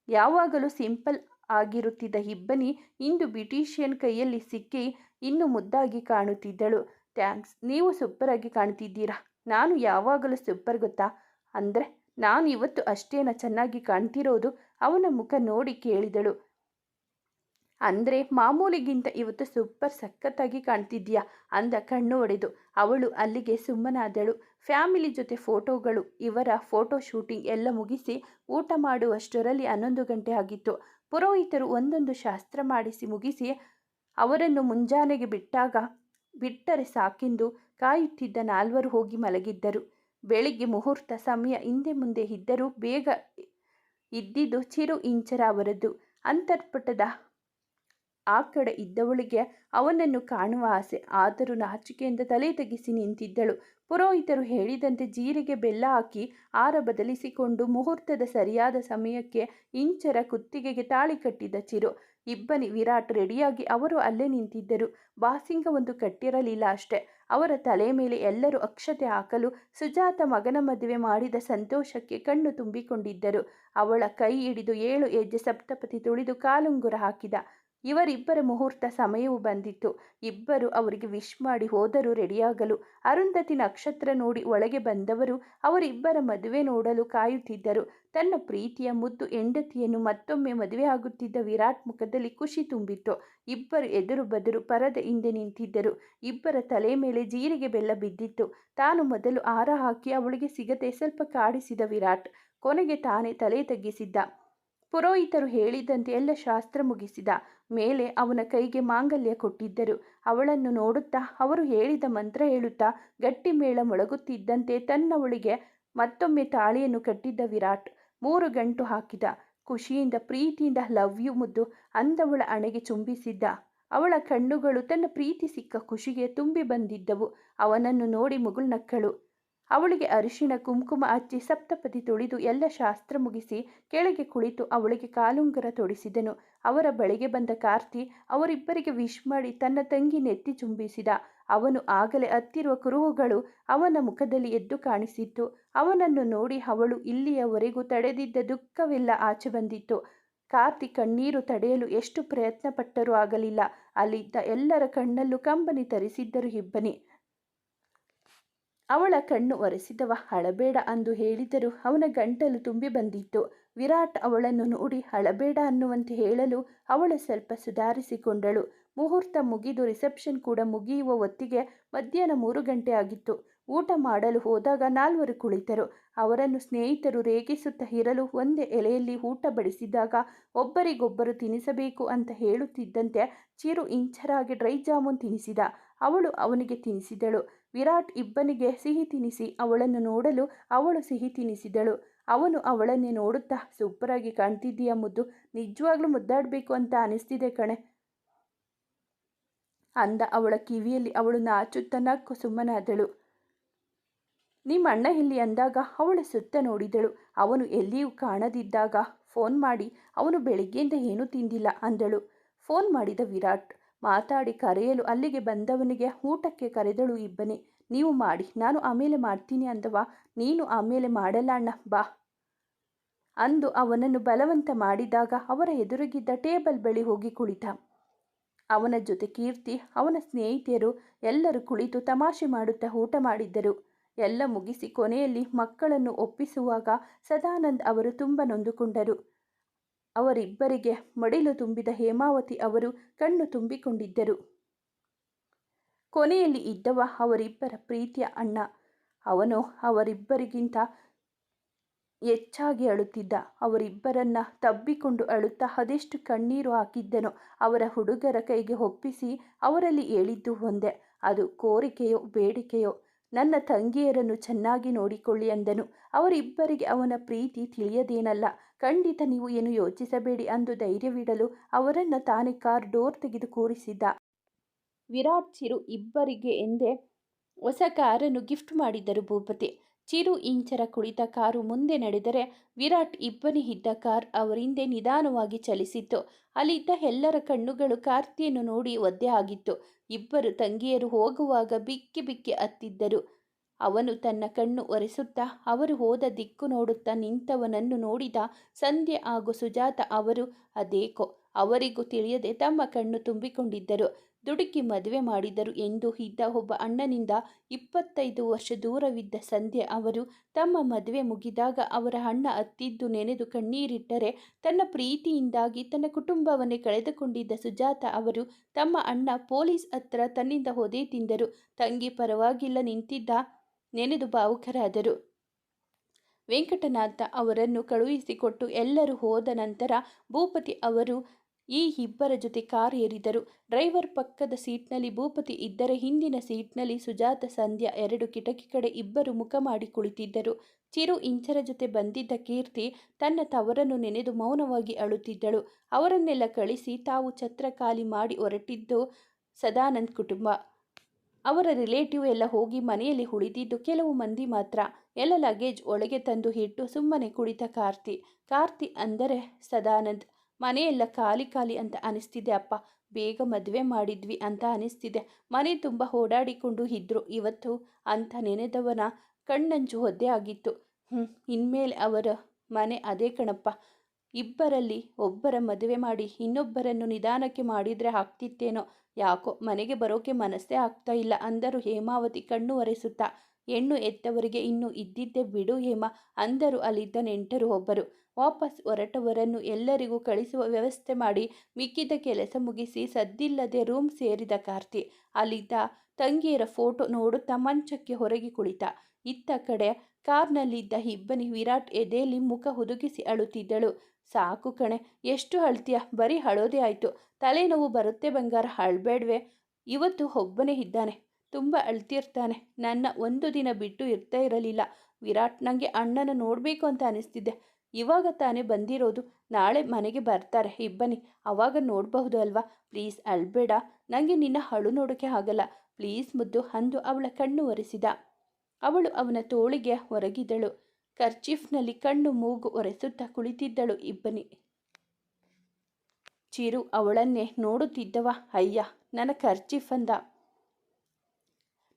ಯಾವಾಗಲೂ ಸಿಂಪಲ್ ಆಗಿರುತ್ತಿದ್ದ ಇಬ್ಬನಿ ಇಂದು ಬ್ಯೂಟಿಷಿಯನ್ ಕೈಯಲ್ಲಿ ಸಿಕ್ಕಿ ಇನ್ನೂ ಮುದ್ದಾಗಿ ಕಾಣುತ್ತಿದ್ದಳು. ಥ್ಯಾಂಕ್ಸ್, ನೀವು ಸೂಪರಾಗಿ ಕಾಣ್ತಿದ್ದೀರಾ ನಾನು ಯಾವಾಗಲೂ ಸೂಪರ್ ಗೊತ್ತಾ? ಅಂದರೆ ನಾನು ಇವತ್ತು ಅಷ್ಟೇನ ಚೆನ್ನಾಗಿ ಕಾಣ್ತಿರೋದು? ಅವನ ಮುಖ ನೋಡಿ ಕೇಳಿದಳು. ಅಂದರೆ ಮಾಮೂಲಿಗಿಂತ ಇವತ್ತು ಸೂಪರ್ ಸಖತ್ತಾಗಿ ಕಾಣ್ತಿದ್ಯಾ? ಅಂದ ಕಣ್ಣು ಒಡೆದು. ಅವಳು ಅಲ್ಲಿಗೆ ಸುಮ್ಮನಾದಳು. ಫ್ಯಾಮಿಲಿ ಜೊತೆ ಫೋಟೋಗಳು, ಇವರ ಫೋಟೋ ಶೂಟಿಂಗ್ ಎಲ್ಲ ಮುಗಿಸಿ ಊಟ ಮಾಡುವಷ್ಟರಲ್ಲಿ ಹನ್ನೊಂದು ಗಂಟೆ ಆಗಿತ್ತು. ಪುರೋಹಿತರು ಒಂದೊಂದು ಶಾಸ್ತ್ರ ಮಾಡಿಸಿ ಮುಗಿಸಿ ಅವರನ್ನು ಮುಂಜಾನೆಗೆ ಬಿಟ್ಟಾಗ, ಬಿಟ್ಟರೆ ಸಾಕೆಂದು ಕಾಯುತ್ತಿದ್ದ ನಾಲ್ವರು ಹೋಗಿ ಮಲಗಿದ್ದರು. ಬೆಳಿಗ್ಗೆ ಮುಹೂರ್ತ ಸಮಯ ಹಿಂದೆ ಮುಂದೆ ಇದ್ದರೂ ಬೇಗ ಇದ್ದಿದ್ದು ಚಿರು ಇಂಚರ ಅವರದ್ದು. ಅಂತರ್ಪಟದ ಆ ಕಡೆ ಇದ್ದವಳಿಗೆ ಅವನನ್ನು ಕಾಣುವ ಆಸೆ. ಆದರೂ ನಾಚಿಕೆಯಿಂದ ತಲೆ ತೆಗೆಸಿ ನಿಂತಿದ್ದಳು. ಪುರೋಹಿತರು ಹೇಳಿದಂತೆ ಜೀರಿಗೆ ಬೆಲ್ಲ ಹಾಕಿ ಆರ ಬದಲಿಸಿಕೊಂಡು ಮುಹೂರ್ತದ ಸರಿಯಾದ ಸಮಯಕ್ಕೆ ಇಂಚರ ಕುತ್ತಿಗೆಗೆ ತಾಳಿ ಕಟ್ಟಿದ ಚಿರು. ಇಬ್ಬನಿ ವಿರಾಟ್ ರೆಡಿಯಾಗಿ ಅವರು ಅಲ್ಲೇ ನಿಂತಿದ್ದರು. ಬಾಸಿಂಗ ಒಂದು ಕಟ್ಟಿರಲಿಲ್ಲ ಅಷ್ಟೆ. ಅವರ ತಲೆ ಮೇಲೆ ಎಲ್ಲರೂ ಅಕ್ಷತೆ ಹಾಕಲು ಸುಜಾತ ಮಗನ ಮದುವೆ ಮಾಡಿದ ಸಂತೋಷಕ್ಕೆ ಕಣ್ಣು ತುಂಬಿಕೊಂಡಿದ್ದರು. ಅವಳ ಕೈ ಹಿಡಿದು ಏಳು ಹೆಜ್ಜೆ ಸಪ್ತಪತಿ ತುಳಿದು ಕಾಲುಂಗುರ ಹಾಕಿದ. ಇವರಿಬ್ಬರ ಮುಹೂರ್ತ ಸಮಯವು ಬಂದಿತ್ತು. ಇಬ್ಬರು ಅವರಿಗೆ ವಿಶ್ ಮಾಡಿ ಹೋದರೂ ರೆಡಿಯಾಗಲು ಅರುಂಧತಿ ನಕ್ಷತ್ರ ನೋಡಿ ಒಳಗೆ ಬಂದವರು ಅವರಿಬ್ಬರ ಮದುವೆ ನೋಡಲು ಕಾಯುತ್ತಿದ್ದರು. ತನ್ನ ಪ್ರೀತಿಯ ಮುದ್ದು ಹೆಂಡತಿಯನ್ನು ಮತ್ತೊಮ್ಮೆ ಮದುವೆ ಆಗುತ್ತಿದ್ದ ವಿರಾಟ್ ಮುಖದಲ್ಲಿ ಖುಷಿ ತುಂಬಿತ್ತು. ಇಬ್ಬರು ಎದುರು ಬದುರು ಪರದ ಹಿಂದೆ ನಿಂತಿದ್ದರು. ಇಬ್ಬರ ತಲೆ ಮೇಲೆ ಜೀರಿಗೆ ಬೆಲ್ಲ ಬಿದ್ದಿತ್ತು. ತಾನು ಮೊದಲು ಆರ ಹಾಕಿ ಅವಳಿಗೆ ಸಿಗದೆ ಸ್ವಲ್ಪ ಕಾಡಿಸಿದ ವಿರಾಟ್ ಕೊನೆಗೆ ತಾನೇ ತಲೆ ತಗ್ಗಿಸಿದ್ದ. ಪುರೋಹಿತರು ಹೇಳಿದಂತೆ ಎಲ್ಲ ಶಾಸ್ತ್ರ ಮುಗಿಸಿದ. ಮೇಲೆ ಅವನ ಕೈಗೆ ಮಾಂಗಲ್ಯ ಕೊಟ್ಟಿದ್ದರು. ಅವಳನ್ನು ನೋಡುತ್ತಾ ಅವರು ಹೇಳಿದ ಮಂತ್ರ ಹೇಳುತ್ತಾ ಗಟ್ಟಿ ಮೇಳ ಮೊಳಗುತ್ತಿದ್ದಂತೆ ತನ್ನವಳಿಗೆ ಮತ್ತೊಮ್ಮೆ ತಾಳಿಯನ್ನು ಕಟ್ಟಿದ್ದ ವಿರಾಟ್ ಮೂರು ಗಂಟು ಹಾಕಿದ. ಖುಷಿಯಿಂದ, ಪ್ರೀತಿಯಿಂದ ಲವ್ ಯು ಮುದ್ದು ಅಂದವಳ ಅಣೆಗೆ ಚುಂಬಿಸಿದ್ದ ಅವಳ ಕಣ್ಣುಗಳು ತನ್ನ ಪ್ರೀತಿ ಸಿಕ್ಕ ಖುಷಿಗೆ ತುಂಬಿ ಬಂದಿದ್ದವು. ಅವನನ್ನು ನೋಡಿ ಮುಗುಳ್ನಕ್ಕಳು. ಅವಳಿಗೆ ಅರಿಶಿಣ, ಕುಂಕುಮ ಹಚ್ಚಿ ಸಪ್ತಪದಿ ತುಳಿದು ಎಲ್ಲ ಶಾಸ್ತ್ರ ಮುಗಿಸಿ ಕೆಳಗೆ ಕುಳಿತು ಅವಳಿಗೆ ಕಾಲುಂಗರ ತೊಡಿಸಿದನು. ಅವರ ಬಳಿಗೆ ಬಂದ ಕಾರ್ತಿ ಅವರಿಬ್ಬರಿಗೆ ವಿಶ್ ಮಾಡಿ ತನ್ನ ತಂಗಿ ನೆತ್ತಿ ಚುಂಬಿಸಿದ. ಅವನು ಆಗಲೇ ಹತ್ತಿರುವ ಕುರುಹುಗಳು ಅವನ ಮುಖದಲ್ಲಿ ಎದ್ದು ಕಾಣಿಸಿತ್ತು. ಅವನನ್ನು ನೋಡಿ ಅವಳು ಇಲ್ಲಿಯವರೆಗೂ ತಡೆದಿದ್ದ ದುಃಖವೆಲ್ಲ ಆಚೆ ಬಂದಿತ್ತು. ಕಾರ್ತಿ ಕಣ್ಣೀರು ತಡೆಯಲು ಎಷ್ಟು ಪ್ರಯತ್ನ ಪಟ್ಟರೂ ಆಗಲಿಲ್ಲ. ಅಲ್ಲಿದ್ದ ಎಲ್ಲರ ಕಣ್ಣಲ್ಲೂ ಕಂಬನಿ ತರಿಸಿದ್ದರು ಇಬ್ಬನಿ. ಅವಳ ಕಣ್ಣು ಒರೆಸಿದವ ಹಳಬೇಡ ಅಂದು ಹೇಳಿದರೂ ಅವನ ಗಂಟಲು ತುಂಬಿ ಬಂದಿತ್ತು. ವಿರಾಟ್ ಅವಳನ್ನು ನೋಡಿ, ಹಳಬೇಡ ಅನ್ನುವಂತೆ ಹೇಳಲು ಅವಳು ಸ್ವಲ್ಪ ಸುಧಾರಿಸಿಕೊಂಡಳು. ಮುಹೂರ್ತ ಮುಗಿದು ರಿಸೆಪ್ಷನ್ ಕೂಡ ಮುಗಿಯುವ ಹೊತ್ತಿಗೆ ಮಧ್ಯಾಹ್ನ ಮೂರು ಗಂಟೆ ಆಗಿತ್ತು. ಊಟ ಮಾಡಲು ಹೋದಾಗ ನಾಲ್ವರು ಕುಳಿತರು. ಅವರನ್ನು ಸ್ನೇಹಿತರು ರೇಗಿಸುತ್ತಾ ಇರಲು ಒಂದೇ ಎಲೆಯಲ್ಲಿ ಊಟ ಬಡಿಸಿದಾಗ, ಒಬ್ಬರಿಗೊಬ್ಬರು ತಿನ್ನಿಸಬೇಕು ಅಂತ ಹೇಳುತ್ತಿದ್ದಂತೆ ಚಿರು ಇಂಚರಾಗಿ ಡ್ರೈ ಜಾಮೂನ್ ತಿನ್ನಿಸಿದ ಅವಳು ಅವನಿಗೆ ತಿನ್ನಿಸಿದಳು. ವಿರಾಟ್ ಇಬ್ಬನಿಗೆ ಸಿಹಿ ತಿನಿಸಿ ಅವಳನ್ನು ನೋಡಲು ಅವಳು ಸಿಹಿ ತಿನಿಸಿದಳು. ಅವನು ಅವಳನ್ನೇ ನೋಡುತ್ತಾ ಸೂಪರಾಗಿ ಕಾಣ್ತಿದ್ದೀಯ ಮುದ್ದು? ನಿಜವಾಗ್ಲೂ ಮುದ್ದಾಡಬೇಕು ಅಂತ ಅನಿಸ್ತಿದೆ ಕಣೆ. ಅಂದ ಅವಳ ಕಿವಿಯಲ್ಲಿ ಅವಳು ನಾಚುತ್ತ ನಕ್ಕು ಸುಮ್ಮನಾದಳು. ನಿಮ್ಮ ಅಣ್ಣ ಇಲ್ಲಿ ಅಂದಾಗ ಅವಳ ಸುತ್ತ ನೋಡಿದಳು. ಅವನು ಎಲ್ಲಿಯೂ ಕಾಣದಿದ್ದಾಗ ಫೋನ್ ಮಾಡಿ, ಅವನು ಬೆಳಿಗ್ಗೆಯಿಂದ ಏನೂ ತಿಂದಿಲ್ಲ ಅಂದಳು. ಫೋನ್ ಮಾಡಿದ ವಿರಾಟ್ ಮಾತಾಡಿ ಕರೆಯಲು ಅಲ್ಲಿಗೆ ಬಂದವನಿಗೆ ಊಟಕ್ಕೆ ಕರೆದಳು ಇಬ್ಬನೇ. ನೀವು ಮಾಡಿ, ನಾನು ಆಮೇಲೆ ಮಾಡ್ತೀನಿ ಅಂದವ. ನೀನು ಆಮೇಲೆ ಮಾಡಲ್ಲ ಅಣ್ಣ, ಬಾ. ಅಂದು ಅವನನ್ನು ಬಲವಂತ ಮಾಡಿದಾಗ ಅವರ ಎದುರಿಗಿದ್ದ ಟೇಬಲ್ ಬಳಿ ಹೋಗಿ ಕುಳಿತ. ಅವನ ಜೊತೆ ಕೀರ್ತಿ, ಅವನ ಸ್ನೇಹಿತೆಯರು ಎಲ್ಲರೂ ಕುಳಿತು ತಮಾಷೆ ಮಾಡುತ್ತಾ ಊಟ ಮಾಡಿದ್ದರು. ಎಲ್ಲ ಮುಗಿಸಿ ಕೊನೆಯಲ್ಲಿ ಮಕ್ಕಳನ್ನು ಒಪ್ಪಿಸುವಾಗ ಸದಾನಂದ್ ಅವರು ತುಂಬ ನೊಂದುಕೊಂಡರು. ಅವರಿಬ್ಬರಿಗೆ ಮಡಿಲು ತುಂಬಿದ ಹೇಮಾವತಿ ಅವರು ಕಣ್ಣು ತುಂಬಿಕೊಂಡಿದ್ದರು. ಕೊನೆಯಲ್ಲಿ ಇದ್ದವ ಅವರಿಬ್ಬರ ಪ್ರೀತಿಯ ಅಣ್ಣ. ಅವನು ಅವರಿಬ್ಬರಿಗಿಂತ ಹೆಚ್ಚಾಗಿ ಅಳುತ್ತಿದ್ದ. ಅವರಿಬ್ಬರನ್ನ ತಬ್ಬಿಕೊಂಡು ಅಳುತ್ತಾ ಅದೆಷ್ಟು ಕಣ್ಣೀರು ಹಾಕಿದ್ದನೋ ಅವರ ಹುಡುಗರ ಕೈಗೆ ಒಪ್ಪಿಸಿ ಅವರಲ್ಲಿ ಹೇಳಿದ್ದು ಒಂದೇ. ಅದು ಕೋರಿಕೆಯೋ, ಬೇಡಿಕೆಯೋ ನನ್ನ ತಂಗಿಯರನ್ನು ಚೆನ್ನಾಗಿ ನೋಡಿಕೊಳ್ಳಿ ಅಂದನು. ಅವರಿಬ್ಬರಿಗೆ ಅವನ ಪ್ರೀತಿ ತಿಳಿಯದೇನಲ್ಲ. ಖಂಡಿತ ನೀವು ಏನು ಯೋಚಿಸಬೇಡಿ ಅಂದು ಧೈರ್ಯವಿಡಲು ಅವರನ್ನು ತಾನೇ ಕಾರ್ ಡೋರ್ ತೆಗೆದು ಕೂರಿಸಿದ್ದ. ವಿರಾಟ್ ಚಿರು ಇಬ್ಬರಿಗೆ ಎಂದೇ ಹೊಸ ಕಾರನ್ನು ಗಿಫ್ಟ್ ಮಾಡಿದ್ದರು ಭೂಪತಿ. ಚಿರು ಇಂಚರ ಕುಳಿತ ಕಾರು ಮುಂದೆ ನಡೆದರೆ ವಿರಾಟ್ ಇಬ್ಬನಿ ಇದ್ದ ಕಾರ್ ಅವರಿಂದೆ ನಿಧಾನವಾಗಿ ಚಲಿಸಿತ್ತು. ಅಲ್ಲಿದ್ದ ಎಲ್ಲರ ಕಣ್ಣುಗಳು ಕಾರ್ತಿಯನ್ನು ನೋಡಿ ಒದ್ದೆ ಆಗಿತ್ತು. ಇಬ್ಬರು ತಂಗಿಯರು ಹೋಗುವಾಗ ಬಿಕ್ಕಿ ಬಿಕ್ಕಿ ಅತ್ತಿದ್ದರು. ಅವನು ತನ್ನ ಕಣ್ಣು ಒರೆಸುತ್ತಾ, ಅವರು ಹೋದ ದಿಕ್ಕು ನೋಡುತ್ತಾ ನಿಂತವನನ್ನು ನೋಡಿದ ಸಂಧ್ಯೆ ಹಾಗೂ ಸುಜಾತ ಅವರು, ಅದೇಕೋ ಅವರಿಗೂ ತಿಳಿಯದೆ ತಮ್ಮ ಕಣ್ಣು ತುಂಬಿಕೊಂಡಿದ್ದರು. ದುಡುಕಿ ಮದುವೆ ಮಾಡಿದರು ಎಂದು ಇದ್ದ ಒಬ್ಬ ಅಣ್ಣನಿಂದ ಇಪ್ಪತ್ತೈದು ವರ್ಷ ದೂರವಿದ್ದ ಸಂಧ್ಯೆ ಅವರು ತಮ್ಮ ಮದುವೆ ಮುಗಿದಾಗ ಅವರ ಅಣ್ಣ ಅತ್ತಿದ್ದು ನೆನೆದು ಕಣ್ಣೀರಿಟ್ಟರೆ ತನ್ನ ಪ್ರೀತಿಯಿಂದಾಗಿ ತನ್ನ ಕುಟುಂಬವನ್ನೇ ಕಳೆದುಕೊಂಡಿದ್ದ ಸುಜಾತ ಅವರು ತಮ್ಮ ಅಣ್ಣ ಪೊಲೀಸ್ ಹತ್ರ ತನ್ನಿಂದ ಹೊದೆ ತಿಂದರು. ತಂಗಿ ಪರವಾಗಿಲ್ಲ ನಿಂತಿದ್ದ ನೆನೆದು ಭಾವುಕರಾದರು. ವೆಂಕಟನಾಥ ಅವರನ್ನು ಕಳುಹಿಸಿಕೊಟ್ಟು ಎಲ್ಲರೂ ಹೋದ ನಂತರ ಭೂಪತಿ ಅವರು ಈ ಇಬ್ಬರ ಜೊತೆ ಕಾರ್ ಏರಿದರು. ಡ್ರೈವರ್ ಪಕ್ಕದ ಸೀಟ್ನಲ್ಲಿ ಭೂಪತಿ ಇದ್ದರೆ ಹಿಂದಿನ ಸೀಟ್ನಲ್ಲಿ ಸುಜಾತ, ಸಂಧ್ಯಾ ಎರಡು ಕಿಟಕಿ ಕಡೆ ಇಬ್ಬರು ಮುಖ ಮಾಡಿ ಕುಳಿತಿದ್ದರು. ಚಿರು ಇಂಚರ ಜೊತೆ ಬಂದಿದ್ದ ಕೀರ್ತಿ ತನ್ನ ತವರನ್ನು ನೆನೆದು ಮೌನವಾಗಿ ಅಳುತ್ತಿದ್ದಳು. ಅವರನ್ನೆಲ್ಲ ಕಳಿಸಿ ತಾವು ಛತ್ರ ಖಾಲಿ ಮಾಡಿ ಹೊರಟಿದ್ದು ಸದಾನಂದ್ ಕುಟುಂಬ. ಅವರ ರಿಲೇಟಿವ್ ಎಲ್ಲ ಹೋಗಿ ಮನೆಯಲ್ಲಿ ಉಳಿದಿದ್ದು ಕೆಲವು ಮಂದಿ ಮಾತ್ರ. ಎಲ್ಲ ಲಗೇಜ್ ಒಳಗೆ ತಂದು ಇಟ್ಟು ಸುಮ್ಮನೆ ಕುಳಿತ ಕಾರ್ತಿ. ಕಾರ್ತಿ ಅಂದರೆ ಸದಾನಂದ್. ಮನೆಯೆಲ್ಲ ಖಾಲಿ ಖಾಲಿ ಅಂತ ಅನಿಸ್ತಿದೆ, ಅಪ್ಪ, ಬೇಗ ಮದುವೆ ಮಾಡಿದ್ವಿ ಅಂತ ಅನಿಸ್ತಿದೆ. ಮನೆ ತುಂಬ ಓಡಾಡಿಕೊಂಡು ಇದ್ರು. ಇವತ್ತು ಅಂತ ನೆನೆದವನ ಕಣ್ಣಂಚು ಒದ್ದೆ ಆಗಿತ್ತು. ಹ್ಞೂ ಇನ್ಮೇಲೆ ಅವರ ಮನೆ ಅದೇ ಕಣಪ್ಪ. ಇಬ್ಬರಲ್ಲಿ ಒಬ್ಬರ ಮದುವೆ ಮಾಡಿ, ಇನ್ನೊಬ್ಬರನ್ನು ನಿಧಾನಕ್ಕೆ ಮಾಡಿದರೆ ಆಗ್ತಿತ್ತೇನೋ? ಯಾಕೋ ಮನೆಗೆ ಬರೋಕೆ ಮನಸ್ಸೇ ಆಗ್ತಾ ಇಲ್ಲ ಅಂದರು ಹೇಮಾವತಿ ಕಣ್ಣು ಒರೆಸುತ್ತಾ ಹೆಣ್ಣು ಎತ್ತವರಿಗೆ ಇನ್ನೂ ಇದ್ದಿದ್ದೇ ಬಿಡು ಹೇಮ ಅಂದರು ಅಲ್ಲಿದ್ದ ನೆಂಟರು ಒಬ್ಬರು. ವಾಪಸ್ ಹೊರಟವರನ್ನು ಎಲ್ಲರಿಗೂ ಕಳಿಸುವ ವ್ಯವಸ್ಥೆ ಮಾಡಿ ಮಿಕ್ಕಿದ ಕೆಲಸ ಮುಗಿಸಿ ಸದ್ದಿಲ್ಲದೆ ರೂಮ್ ಸೇರಿದ ಕಾರ್ತಿ. ಅಲ್ಲಿದ್ದ ತಂಗಿಯರ ಫೋಟೋ ನೋಡುತ್ತಾ ಮಂಚಕ್ಕೆ ಹೊರಗೆ ಕುಳಿತ. ಇತ್ತ ಕಡೆ ಕಾರ್ನಲ್ಲಿದ್ದ ಇಬ್ಬನಿ ವಿರಾಟ್ ಎದೆಯಲ್ಲಿ ಮುಖ ಹುದುಗಿಸಿ ಅಳುತ್ತಿದ್ದಳು. ಸಾಕು ಕಣೆ, ಎಷ್ಟು ಅಳ್ತೀಯ? ಬರೀ ಅಳೋದೇ ಆಯಿತು. ತಲೆನೋವು ಬರುತ್ತೆ ಬಂಗಾರ, ಅಳ್ಬೇಡ್ವೆ. ಇವತ್ತು ಒಬ್ಬನೇ ಇದ್ದಾನೆ. ತುಂಬ ಅಳ್ತಿರ್ತಾನೆ. ನನ್ನ ಒಂದು ದಿನ ಬಿಟ್ಟು ಇರ್ತಾ ಇರಲಿಲ್ಲ. ವಿರಾಟ್ ನನಗೆ ಅಣ್ಣನ ನೋಡಬೇಕು ಅಂತ ಅನಿಸ್ತಿದ್ದೆ ಇವಾಗ ತಾನೇ ಬಂದಿರೋದು. ನಾಳೆ ಮನೆಗೆ ಬರ್ತಾರೆ. ಇಬ್ಬನಿ ಅವಾಗ ನೋಡಬಹುದು ಅಲ್ವಾ? ಪ್ಲೀಸ್ ಅಳ್ಬೇಡ. ನನಗೆ ನಿನ್ನ ಹಳು ನೋಡೋಕ್ಕೆ ಆಗಲ್ಲ. ಪ್ಲೀಸ್ ಮುದ್ದು ಅಂದು ಅವಳ ಕಣ್ಣು ಒರೆಸಿದ. ಅವಳು ಅವನ ತೋಳಿಗೆ ಹೊರಗಿದಳು ಕರ್ಚೀಫ್ನಲ್ಲಿ ಕಣ್ಣು ಮೂಗು ಒರೆಸುತ್ತಾ ಕುಳಿತಿದ್ದಳು ಇಬ್ಬನಿ. ಚಿರು, ಅವಳನ್ನೇ ನೋಡುತ್ತಿದ್ದವ? ಅಯ್ಯ, ನನ್ನ ಕರ್ಚೀಫ್ ಅಂದ.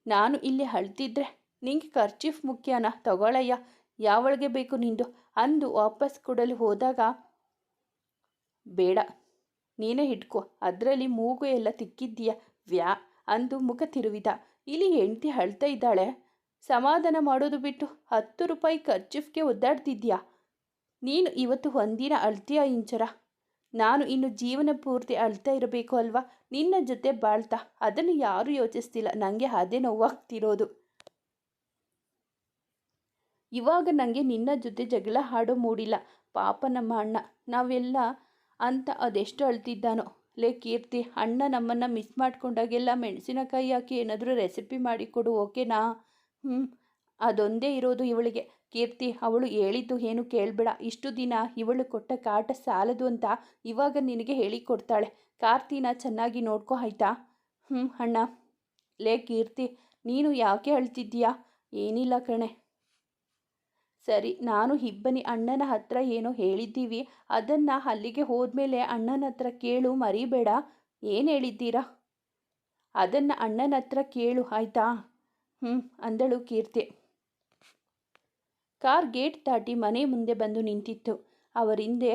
ನಾನು ಇಲ್ಲಿ ಅಳ್ತಿದ್ರೆ ನಿಂಗೆ ಕರ್ಚೀಫ್ ಮುಖ್ಯನ ತಗೊಳಯ್ಯ. ಯಾವಳಿಗೆ ಬೇಕು ನಿಂದು? ಅಂದು ವಾಪಸ್ ಕೊಡಲು ಹೋದಾಗ, ಬೇಡ, ನೀನೇ ಹಿಡ್ಕೋ. ಅದರಲ್ಲಿ ಮೂಗು ಎಲ್ಲ ತಿಕ್ಕಿದ್ದೀಯ? ವ್ಯಾ, ಅಂದು ಮುಖ ತಿರುವಿದ. ಇಲ್ಲಿ ಹೆಂಡತಿ ಅಳ್ತಾ ಇದ್ದಾಳೆ. ಸಮಾಧಾನ ಮಾಡೋದು ಬಿಟ್ಟು ಹತ್ತು ರೂಪಾಯಿ ಖರ್ಚಿಫ್ಗೆ ಒದ್ದಾಡ್ತಿದ್ಯಾ ನೀನು ಇವತ್ತು ಒಂದಿನ ಅಳ್ತೀಯ ಇಂಚರ? ನಾನು ಇನ್ನು ಜೀವನ ಪೂರ್ತಿ ಅಳ್ತಾ ಇರಬೇಕು ಅಲ್ವಾ? ನಿನ್ನ ಜೊತೆ ಬಾಳ್ತಾ. ಅದನ್ನು ಯಾರೂ ಯೋಚಿಸ್ತಿಲ್ಲ. ನನಗೆ ಅದೇ ನೋವಾಗ್ತಿರೋದು. ಇವಾಗ ನನಗೆ ನಿನ್ನ ಜೊತೆ ಜಗಳ ಹಾಡೋ ಮೂಡಿಲ್ಲ. ಪಾಪ ನಮ್ಮ ಅಣ್ಣ. ನಾವೆಲ್ಲ ಅಂತ ಅದೆಷ್ಟು ಅಳ್ತಿದ್ದಾನೋ. ಲೇ ಕೀರ್ತಿ, ಅಣ್ಣ ನಮ್ಮನ್ನು ಮಿಸ್ ಮಾಡ್ಕೊಂಡಾಗೆಲ್ಲ ಮೆಣಸಿನಕಾಯಿ ಹಾಕಿ ಏನಾದರೂ ರೆಸಿಪಿ ಮಾಡಿಕೊಡು, ಓಕೆನಾ? ಹ್ಞೂ ಅದೊಂದೇ ಇರೋದು ಇವಳಿಗೆ. ಕೀರ್ತಿ, ಅವಳು ಹೇಳಿದ್ದು ಏನು ಕೇಳಬೇಡ. ಇಷ್ಟು ದಿನ ಇವಳು ಕೊಟ್ಟ ಕಾಟ ಸಾಲದು ಅಂತ ಇವಾಗ ನಿನಗೆ ಹೇಳಿಕೊಡ್ತಾಳೆ ಕಾರ್ತಿನ ಚೆನ್ನಾಗಿ ನೋಡ್ಕೊ, ಆಯ್ತಾ? ಹ್ಞೂ ಅಣ್ಣ. ಲೇ ಕೀರ್ತಿ, ನೀನು ಯಾಕೆ ಅಳ್ತಿದ್ದೀಯಾ? ಏನಿಲ್ಲ ಕಣೆ. ಸರಿ, ನಾನು ಇಬ್ಬನಿ ಅಣ್ಣನ ಹತ್ರ ಏನೋ ಹೇಳಿದ್ದೀವಿ. ಅದನ್ನು ಅಲ್ಲಿಗೆ ಹೋದ್ಮೇಲೆ ಅಣ್ಣನ ಹತ್ರ ಕೇಳು, ಮರಿಬೇಡ. ಏನು ಹೇಳಿದ್ದೀರಾ? ಅದನ್ನು ಅಣ್ಣನ ಹತ್ರ ಕೇಳು, ಆಯಿತಾ? ಹ್ಞೂ ಅಂದಳು ಕೀರ್ತಿ. ಕಾರ್ ಗೇಟ್ ದಾಟಿ ಮನೆ ಮುಂದೆ ಬಂದು ನಿಂತಿತ್ತು. ಅವರಿಂದೆ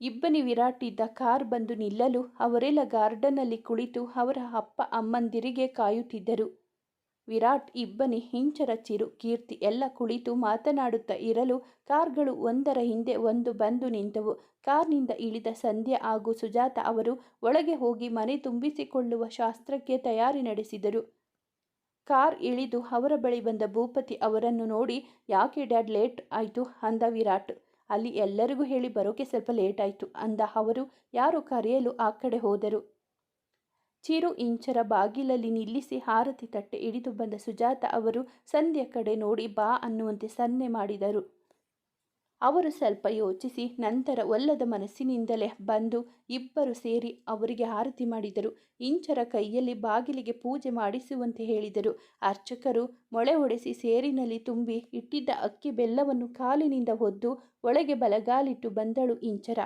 ಇಬ್ಬನಿ ವಿರಾಟ್ ಇದ್ದ ಕಾರ್ ಬಂದು ನಿಲ್ಲಲು ಅವರೆಲ್ಲ ಗಾರ್ಡನ್ನಲ್ಲಿ ಕುಳಿತು ಅವರ ಅಪ್ಪ ಅಮ್ಮಂದಿರಿಗೆ ಕಾಯುತ್ತಿದ್ದರು. ವಿರಾಟ್, ಇಬ್ಬನಿ, ಹಿಂಚರ, ಚಿರು, ಕೀರ್ತಿ ಎಲ್ಲ ಕುಳಿತು ಮಾತನಾಡುತ್ತಾ ಇರಲು ಕಾರ್ಗಳು ಒಂದರ ಹಿಂದೆ ಒಂದು ಬಂದು ನಿಂತವು. ಕಾರ್ನಿಂದ ಇಳಿದ ಸಂಧ್ಯಾ ಹಾಗೂ ಸುಜಾತ ಅವರು ಒಳಗೆ ಹೋಗಿ ಮನೆ ತುಂಬಿಸಿಕೊಳ್ಳುವ ಶಾಸ್ತ್ರಕ್ಕೆ ತಯಾರಿ ನಡೆಸಿದರು. ಕಾರ್ ಇಳಿದು ಅವರ ಬಳಿ ಬಂದ ಭೂಪತಿ ಅವರನ್ನು ನೋಡಿ, ಯಾಕೆ ಡ್ಯಾಡ್ ಲೇಟ್ ಆಯಿತು? ಅಂದ ವಿರಾಟ್. ಅಲ್ಲಿ ಎಲ್ಲರಿಗೂ ಹೇಳಿ, ಬರೋಕೆ ಸ್ವಲ್ಪ ಲೇಟ್ ಆಯಿತು, ಅಂದ ಅವರು. ಯಾರು ಕರೆಯಲು ಆ ಕಡೆ ಹೋದರು? ಚಿರು ಇಂಚರ ಬಾಗಿಲಲ್ಲಿ ನಿಲ್ಲಿಸಿ ಹಾರತಿ ತಟ್ಟೆ ಹಿಡಿದು ಬಂದ ಸುಜಾತ ಅವರು, ಸಂಧ್ಯ ಕಡೆ ನೋಡಿ ಬಾ ಅನ್ನುವಂತೆ ಸನ್ನೆ ಮಾಡಿದರು. ಅವರು ಸ್ವಲ್ಪ ಯೋಚಿಸಿ, ನಂತರ ಒಲ್ಲದ ಮನಸ್ಸಿನಿಂದಲೇ ಬಂದು ಇಬ್ಬರು ಸೇರಿ ಅವರಿಗೆ ಆರತಿ ಮಾಡಿದರು. ಇಂಚರ ಕೈಯಲ್ಲಿ ಬಾಗಿಲಿಗೆ ಪೂಜೆ ಮಾಡಿಸುವಂತೆ ಹೇಳಿದರು. ಅರ್ಚಕರು ಮೊಳೆ ಹೊಡೆಸಿ ಸೇರಿನಲ್ಲಿ ತುಂಬಿ ಇಟ್ಟಿದ್ದ ಅಕ್ಕಿ ಬೆಲ್ಲವನ್ನು ಕಾಲಿನಿಂದ ಒದ್ದು ಒಳಗೆ ಬಲಗಾಲಿಟ್ಟು ಬಂದಳು ಇಂಚರ.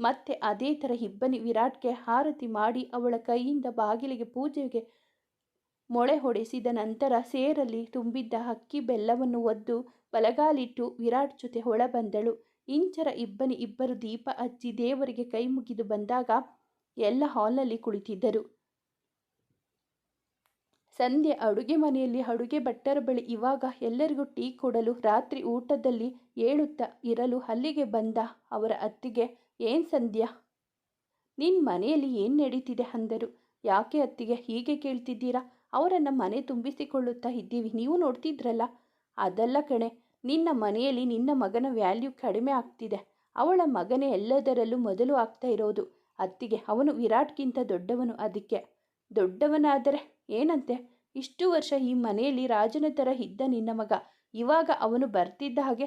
ಮತ್ತೆ ಅದೇ ಥರ ಇಬ್ಬನಿ ವಿರಾಟ್ಗೆ ಆರತಿ ಮಾಡಿ ಅವಳ ಕೈಯಿಂದ ಬಾಗಿಲಿಗೆ ಪೂಜೆಗೆ ಮೊಳೆ ಹೊಡೆಸಿದ ನಂತರ ಸೇರಲ್ಲಿ ತುಂಬಿದ್ದ ಅಕ್ಕಿ ಬೆಲ್ಲವನ್ನು ಒದ್ದು ಬಲಗಾಲಿಟ್ಟು ವಿರಾಟ್ ಜೊತೆ ಹೊಳಬಂದಳು. ಇಂಚರ ಇಬ್ಬನಿ ಇಬ್ಬರು ದೀಪ ಹಚ್ಚಿ ದೇವರಿಗೆ ಕೈ ಮುಗಿದು ಬಂದಾಗ ಎಲ್ಲ ಹಾಲ್ನಲ್ಲಿ ಕುಳಿತಿದ್ದರು. ಸಂಧ್ಯೆ ಅಡುಗೆ ಮನೆಯಲ್ಲಿ ಅಡುಗೆ ಭಟ್ಟರ ಬಳಿ ಇವಾಗ ಎಲ್ಲರಿಗೂ ಟೀ ಕೊಡಲು ರಾತ್ರಿ ಊಟದಲ್ಲಿ ಏಳುತ್ತಾ ಇರಲು ಅಲ್ಲಿಗೆ ಬಂದ ಅವರ ಅತ್ತಿಗೆ, ಏನು ಸಂಧ್ಯಾ? ನಿನ್ನ ಮನೆಯಲ್ಲಿ ಏನು ನಡೀತಿದೆ? ಅಂದರು. ಯಾಕೆ ಅತ್ತಿಗೆ ಹೀಗೆ ಕೇಳ್ತಿದ್ದೀರಾ? ಅವರನ್ನು ಮನೆ ತುಂಬಿಸಿಕೊಳ್ಳುತ್ತಾ ಇದ್ದೀವಿ. ನೀವು ನೋಡ್ತಿದ್ರಲ್ಲ? ಅದಲ್ಲ ಕಣೆ, ನಿನ್ನ ಮನೆಯಲ್ಲಿ ನಿನ್ನ ಮಗನ ವ್ಯಾಲ್ಯೂ ಕಡಿಮೆ ಆಗ್ತಿದೆ. ಅವಳ ಮಗನೇ ಎಲ್ಲದರಲ್ಲೂ ಮೊದಲು ಆಗ್ತಾ ಇರೋದು. ಅತ್ತಿಗೆ ಅವನು ವಿರಾಟ್ಗಿಂತ ದೊಡ್ಡವನು ಅದಕ್ಕೆ. ದೊಡ್ಡವನಾದರೆ ಏನಂತೆ? ಇಷ್ಟು ವರ್ಷ ಈ ಮನೆಯಲ್ಲಿ ರಾಜನ ಥರ ಇದ್ದ ನಿನ್ನ ಮಗ. ಇವಾಗ ಅವನು ಬರ್ತಿದ್ದ ಹಾಗೆ,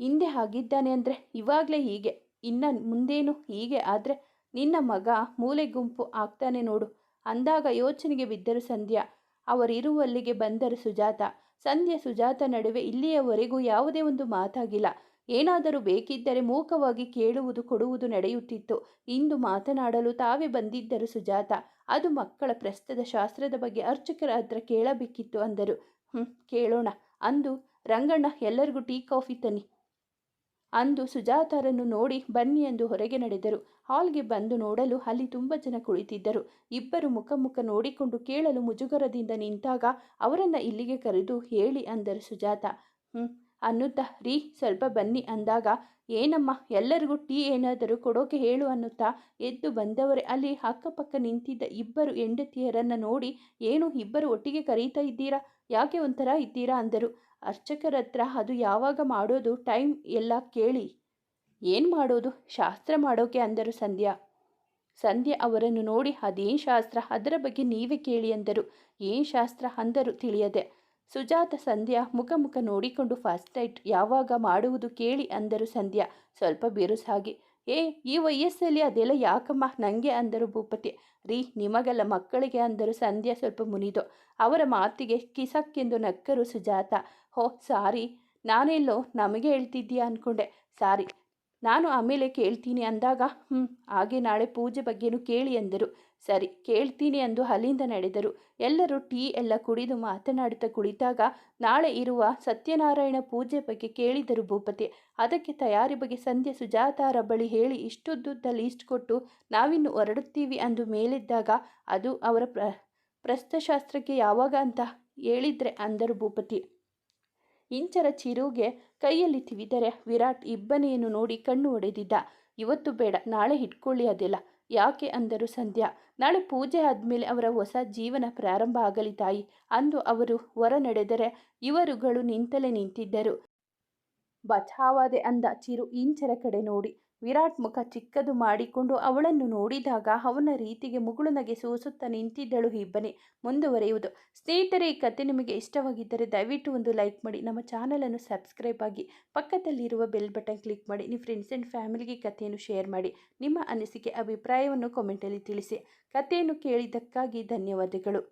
ಹಿಂದೆ ಆಗಿದ್ದಾನೆ ಅಂದರೆ ಇವಾಗಲೇ ಹೀಗೆ. ಇನ್ನು ಮುಂದೇನು ಹೀಗೆ ಆದರೆ ನಿನ್ನ ಮಗ ಮೂಲೆ ಗುಂಪು ಆಗ್ತಾನೆ ನೋಡು. ಅಂದಾಗ ಯೋಚನೆಗೆ ಬಿದ್ದರು ಸಂಧ್ಯಾ, ಅವರಿರುವಲ್ಲಿಗೆ ಬಂದರು ಸುಜಾತ. ಸಂಧ್ಯಾ ಸುಜಾತ ನಡುವೆ ಇಲ್ಲಿಯವರೆಗೂ ಯಾವುದೇ ಒಂದು ಮಾತಾಗಿಲ್ಲ. ಏನಾದರೂ ಬೇಕಿದ್ದರೆ ಮೂಕವಾಗಿ ಕೇಳುವುದು ಕೊಡುವುದು ನಡೆಯುತ್ತಿತ್ತು. ಇಂದು ಮಾತನಾಡಲು ತಾವೇ ಬಂದಿದ್ದರು ಸುಜಾತ. ಅದು ಮಕ್ಕಳ ಪ್ರಸ್ತದ ಶಾಸ್ತ್ರದ ಬಗ್ಗೆ ಅರ್ಚಕರ ಹತ್ರ ಕೇಳಬೇಕಿತ್ತು ಅಂದರು. ಹ್ಞೂ ಕೇಳೋಣ. ಅಂದು, ರಂಗಣ್ಣ, ಎಲ್ಲರಿಗೂ ಟೀ ಕಾಫಿ ತನ್ನಿ. ಅಂದು ಸುಜಾತರನ್ನು ನೋಡಿ ಬನ್ನಿ ಎಂದು ಹೊರಗೆ ನಡೆದರು. ಹಾಲ್ಗೆ ಬಂದು ನೋಡಲು ಅಲ್ಲಿ ತುಂಬ ಜನ ಕುಳಿತಿದ್ದರು. ಇಬ್ಬರು ಮುಖ ಮುಖ ನೋಡಿಕೊಂಡು ಕೇಳಲು ಮುಜುಗರದಿಂದ ನಿಂತಾಗ ಅವರನ್ನು ಇಲ್ಲಿಗೆ ಕರೆದು ಹೇಳಿ ಅಂದರು ಸುಜಾತ. ಹ್ಞೂ ಅನ್ನುತ್ತಾ, ರೀ, ಸ್ವಲ್ಪ ಬನ್ನಿ ಅಂದಾಗ, ಏನಮ್ಮ, ಎಲ್ಲರಿಗೂ ಟೀ ಏನಾದರೂ ಕೊಡೋಕೆ ಹೇಳು ಅನ್ನುತ್ತಾ, ಎದ್ದು ಬಂದವರೇ, ಅಲ್ಲಿ ಅಕ್ಕಪಕ್ಕ ನಿಂತಿದ್ದ ಇಬ್ಬರು ಹೆಂಡತಿಯರನ್ನು ನೋಡಿ, ಏನು, ಇಬ್ಬರು ಒಟ್ಟಿಗೆ ಕರೀತಾ ಇದ್ದೀರಾ? ಯಾಕೆ ಒಂಥರ ಇದ್ದೀರಾ ಅಂದರು. ಅರ್ಚಕರತ್ರ ಅದು ಯಾವಾಗ ಮಾಡೋದು, ಟೈಮ್ ಎಲ್ಲ ಕೇಳಿ. ಏನು ಮಾಡೋದು? ಶಾಸ್ತ್ರ ಮಾಡೋಕೆ ಅಂದರು ಸಂಧ್ಯಾ. ಸಂಧ್ಯಾ ಅವರನ್ನು ನೋಡಿ ಅದೇನು ಶಾಸ್ತ್ರ? ಅದರ ಬಗ್ಗೆ ನೀವೇ ಕೇಳಿ ಅಂದರು. ಏನು ಶಾಸ್ತ್ರ ಅಂದರು ತಿಳಿಯದೆ. ಸುಜಾತ ಸಂಧ್ಯಾ ಮುಖ ಮುಖ ನೋಡಿಕೊಂಡು ಫಸ್ಟ್ ಐಟ್ ಯಾವಾಗ ಮಾಡುವುದು ಕೇಳಿ ಅಂದರು ಸಂಧ್ಯಾ. ಸ್ವಲ್ಪ ಬಿರುಸಾಗಿ ಏ, ಈ ವಯಸ್ಸಲ್ಲಿ ಅದೆಲ್ಲ ಯಾಕಮ್ಮ? ನನಗೆ ಅಂದರು ಭೂಪತಿ. ರೀ, ನಿಮಗೆಲ್ಲ ಮಕ್ಕಳಿಗೆ ಅಂದರು ಸಂಧ್ಯಾ ಸ್ವಲ್ಪ ಮುನಿದು. ಅವರ ಮಾತಿಗೆ ಕಿಸಕ್ಕೆಂದು ನಕ್ಕರು ಸುಜಾತ. ಹೋ, ಸಾರಿ. ನಾನೆಲ್ಲೋ ನಮಗೆ ಹೇಳ್ತಿದ್ದೀಯಾ ಅಂದ್ಕೊಂಡೆ ಸಾರಿ. ನಾನು ಆಮೇಲೆ ಕೇಳ್ತೀನಿ ಅಂದಾಗ ಹ್ಞೂ ಹಾಗೆ ನಾಳೆ ಪೂಜೆ ಬಗ್ಗೆನೂ ಕೇಳಿ ಎಂದರು. ಸರಿ, ಕೇಳ್ತೀನಿ ಎಂದು ಅಲ್ಲಿಂದ ನಡೆದರು. ಎಲ್ಲರೂ ಟೀ ಎಲ್ಲ ಕುಡಿದು ಮಾತನಾಡುತ್ತಾ ಕುಳಿತಾಗ, ನಾಳೆ ಇರುವ ಸತ್ಯನಾರಾಯಣ ಪೂಜೆ ಬಗ್ಗೆ ಕೇಳಿದರು ಭೂಪತಿ. ಅದಕ್ಕೆ ತಯಾರಿ ಬಗ್ಗೆ ಸಂಧ್ಯೆ ಸುಜಾತಾರ ಬಳಿ ಹೇಳಿ ಇಷ್ಟುದ್ದುದ್ದ ಲೀಸ್ಟ್ ಕೊಟ್ಟು, ನಾವಿನ್ನು ಹೊರಡುತ್ತೀವಿ ಅಂದು ಮೇಲಿದ್ದಾಗ, ಅದು ಅವರ ಪ್ರ, ಪ್ರಸ್ಥಶಾಸ್ತ್ರಕ್ಕೆ ಯಾವಾಗ ಅಂತ ಹೇಳಿದ್ರೆ ಅಂದರು ಭೂಪತಿ. ಇಂಚರ ಚಿರುಗೆ ಕೈಯಲ್ಲಿ ತಿವಿದರೆ ವಿರಾಟ್ ಇಬ್ಬನೆಯನ್ನು ನೋಡಿ ಕಣ್ಣು ಹೊಡೆದಿದ್ದ ಇವತ್ತು ಬೇಡ, ನಾಳೆ ಇಟ್ಕೊಳ್ಳಿ ಅದೆಲ್ಲ ಯಾಕೆ ಅಂದರು ಸಂಧ್ಯಾ. ನಾಳೆ ಪೂಜೆ ಆದಮೇಲೆ ಅವರ ಹೊಸ ಜೀವನ ಪ್ರಾರಂಭ ಆಗಲಿ ತಾಯಿ. ಅಂದು ಅವರು ಹೊರ ನಡೆದರೆ ಇವರುಗಳು ನಿಂತಲೇ ನಿಂತಿದ್ದರು. ಬಚಾವಾದೆ ಅಂದ ಚಿರು ಇಂಚರ ಕಡೆ ನೋಡಿ. ವಿರಾಟ್ ಮುಖ ಚಿಕ್ಕದು ಮಾಡಿಕೊಂಡು ಅವಳನ್ನು ನೋಡಿದಾಗ ಅವನ ರೀತಿಗೆ ಮುಗುಳು ನಗೆ ಸೂಸುತ್ತಾ ನಿಂತಿದ್ದಳು ಇಬ್ಬನಿ. ಮುಂದುವರೆಯುವುದು. ಸ್ನೇಹಿತರೆ, ಈ ಕತೆ ನಿಮಗೆ ಇಷ್ಟವಾಗಿದ್ದರೆ ದಯವಿಟ್ಟು ಒಂದು ಲೈಕ್ ಮಾಡಿ. ನಮ್ಮ ಚಾನಲನ್ನು ಸಬ್ಸ್ಕ್ರೈಬ್ ಆಗಿ ಪಕ್ಕದಲ್ಲಿರುವ ಬೆಲ್ ಬಟನ್ ಕ್ಲಿಕ್ ಮಾಡಿ. ನಿಮ್ಮ ಫ್ರೆಂಡ್ಸ್ ಆ್ಯಂಡ್ ಫ್ಯಾಮಿಲಿಗೆ ಕಥೆಯನ್ನು ಶೇರ್ ಮಾಡಿ. ನಿಮ್ಮ ಅನಿಸಿಕೆ, ಅಭಿಪ್ರಾಯವನ್ನು ಕಾಮೆಂಟಲ್ಲಿ ತಿಳಿಸಿ. ಕಥೆಯನ್ನು ಕೇಳಿದ್ದಕ್ಕಾಗಿ ಧನ್ಯವಾದಗಳು.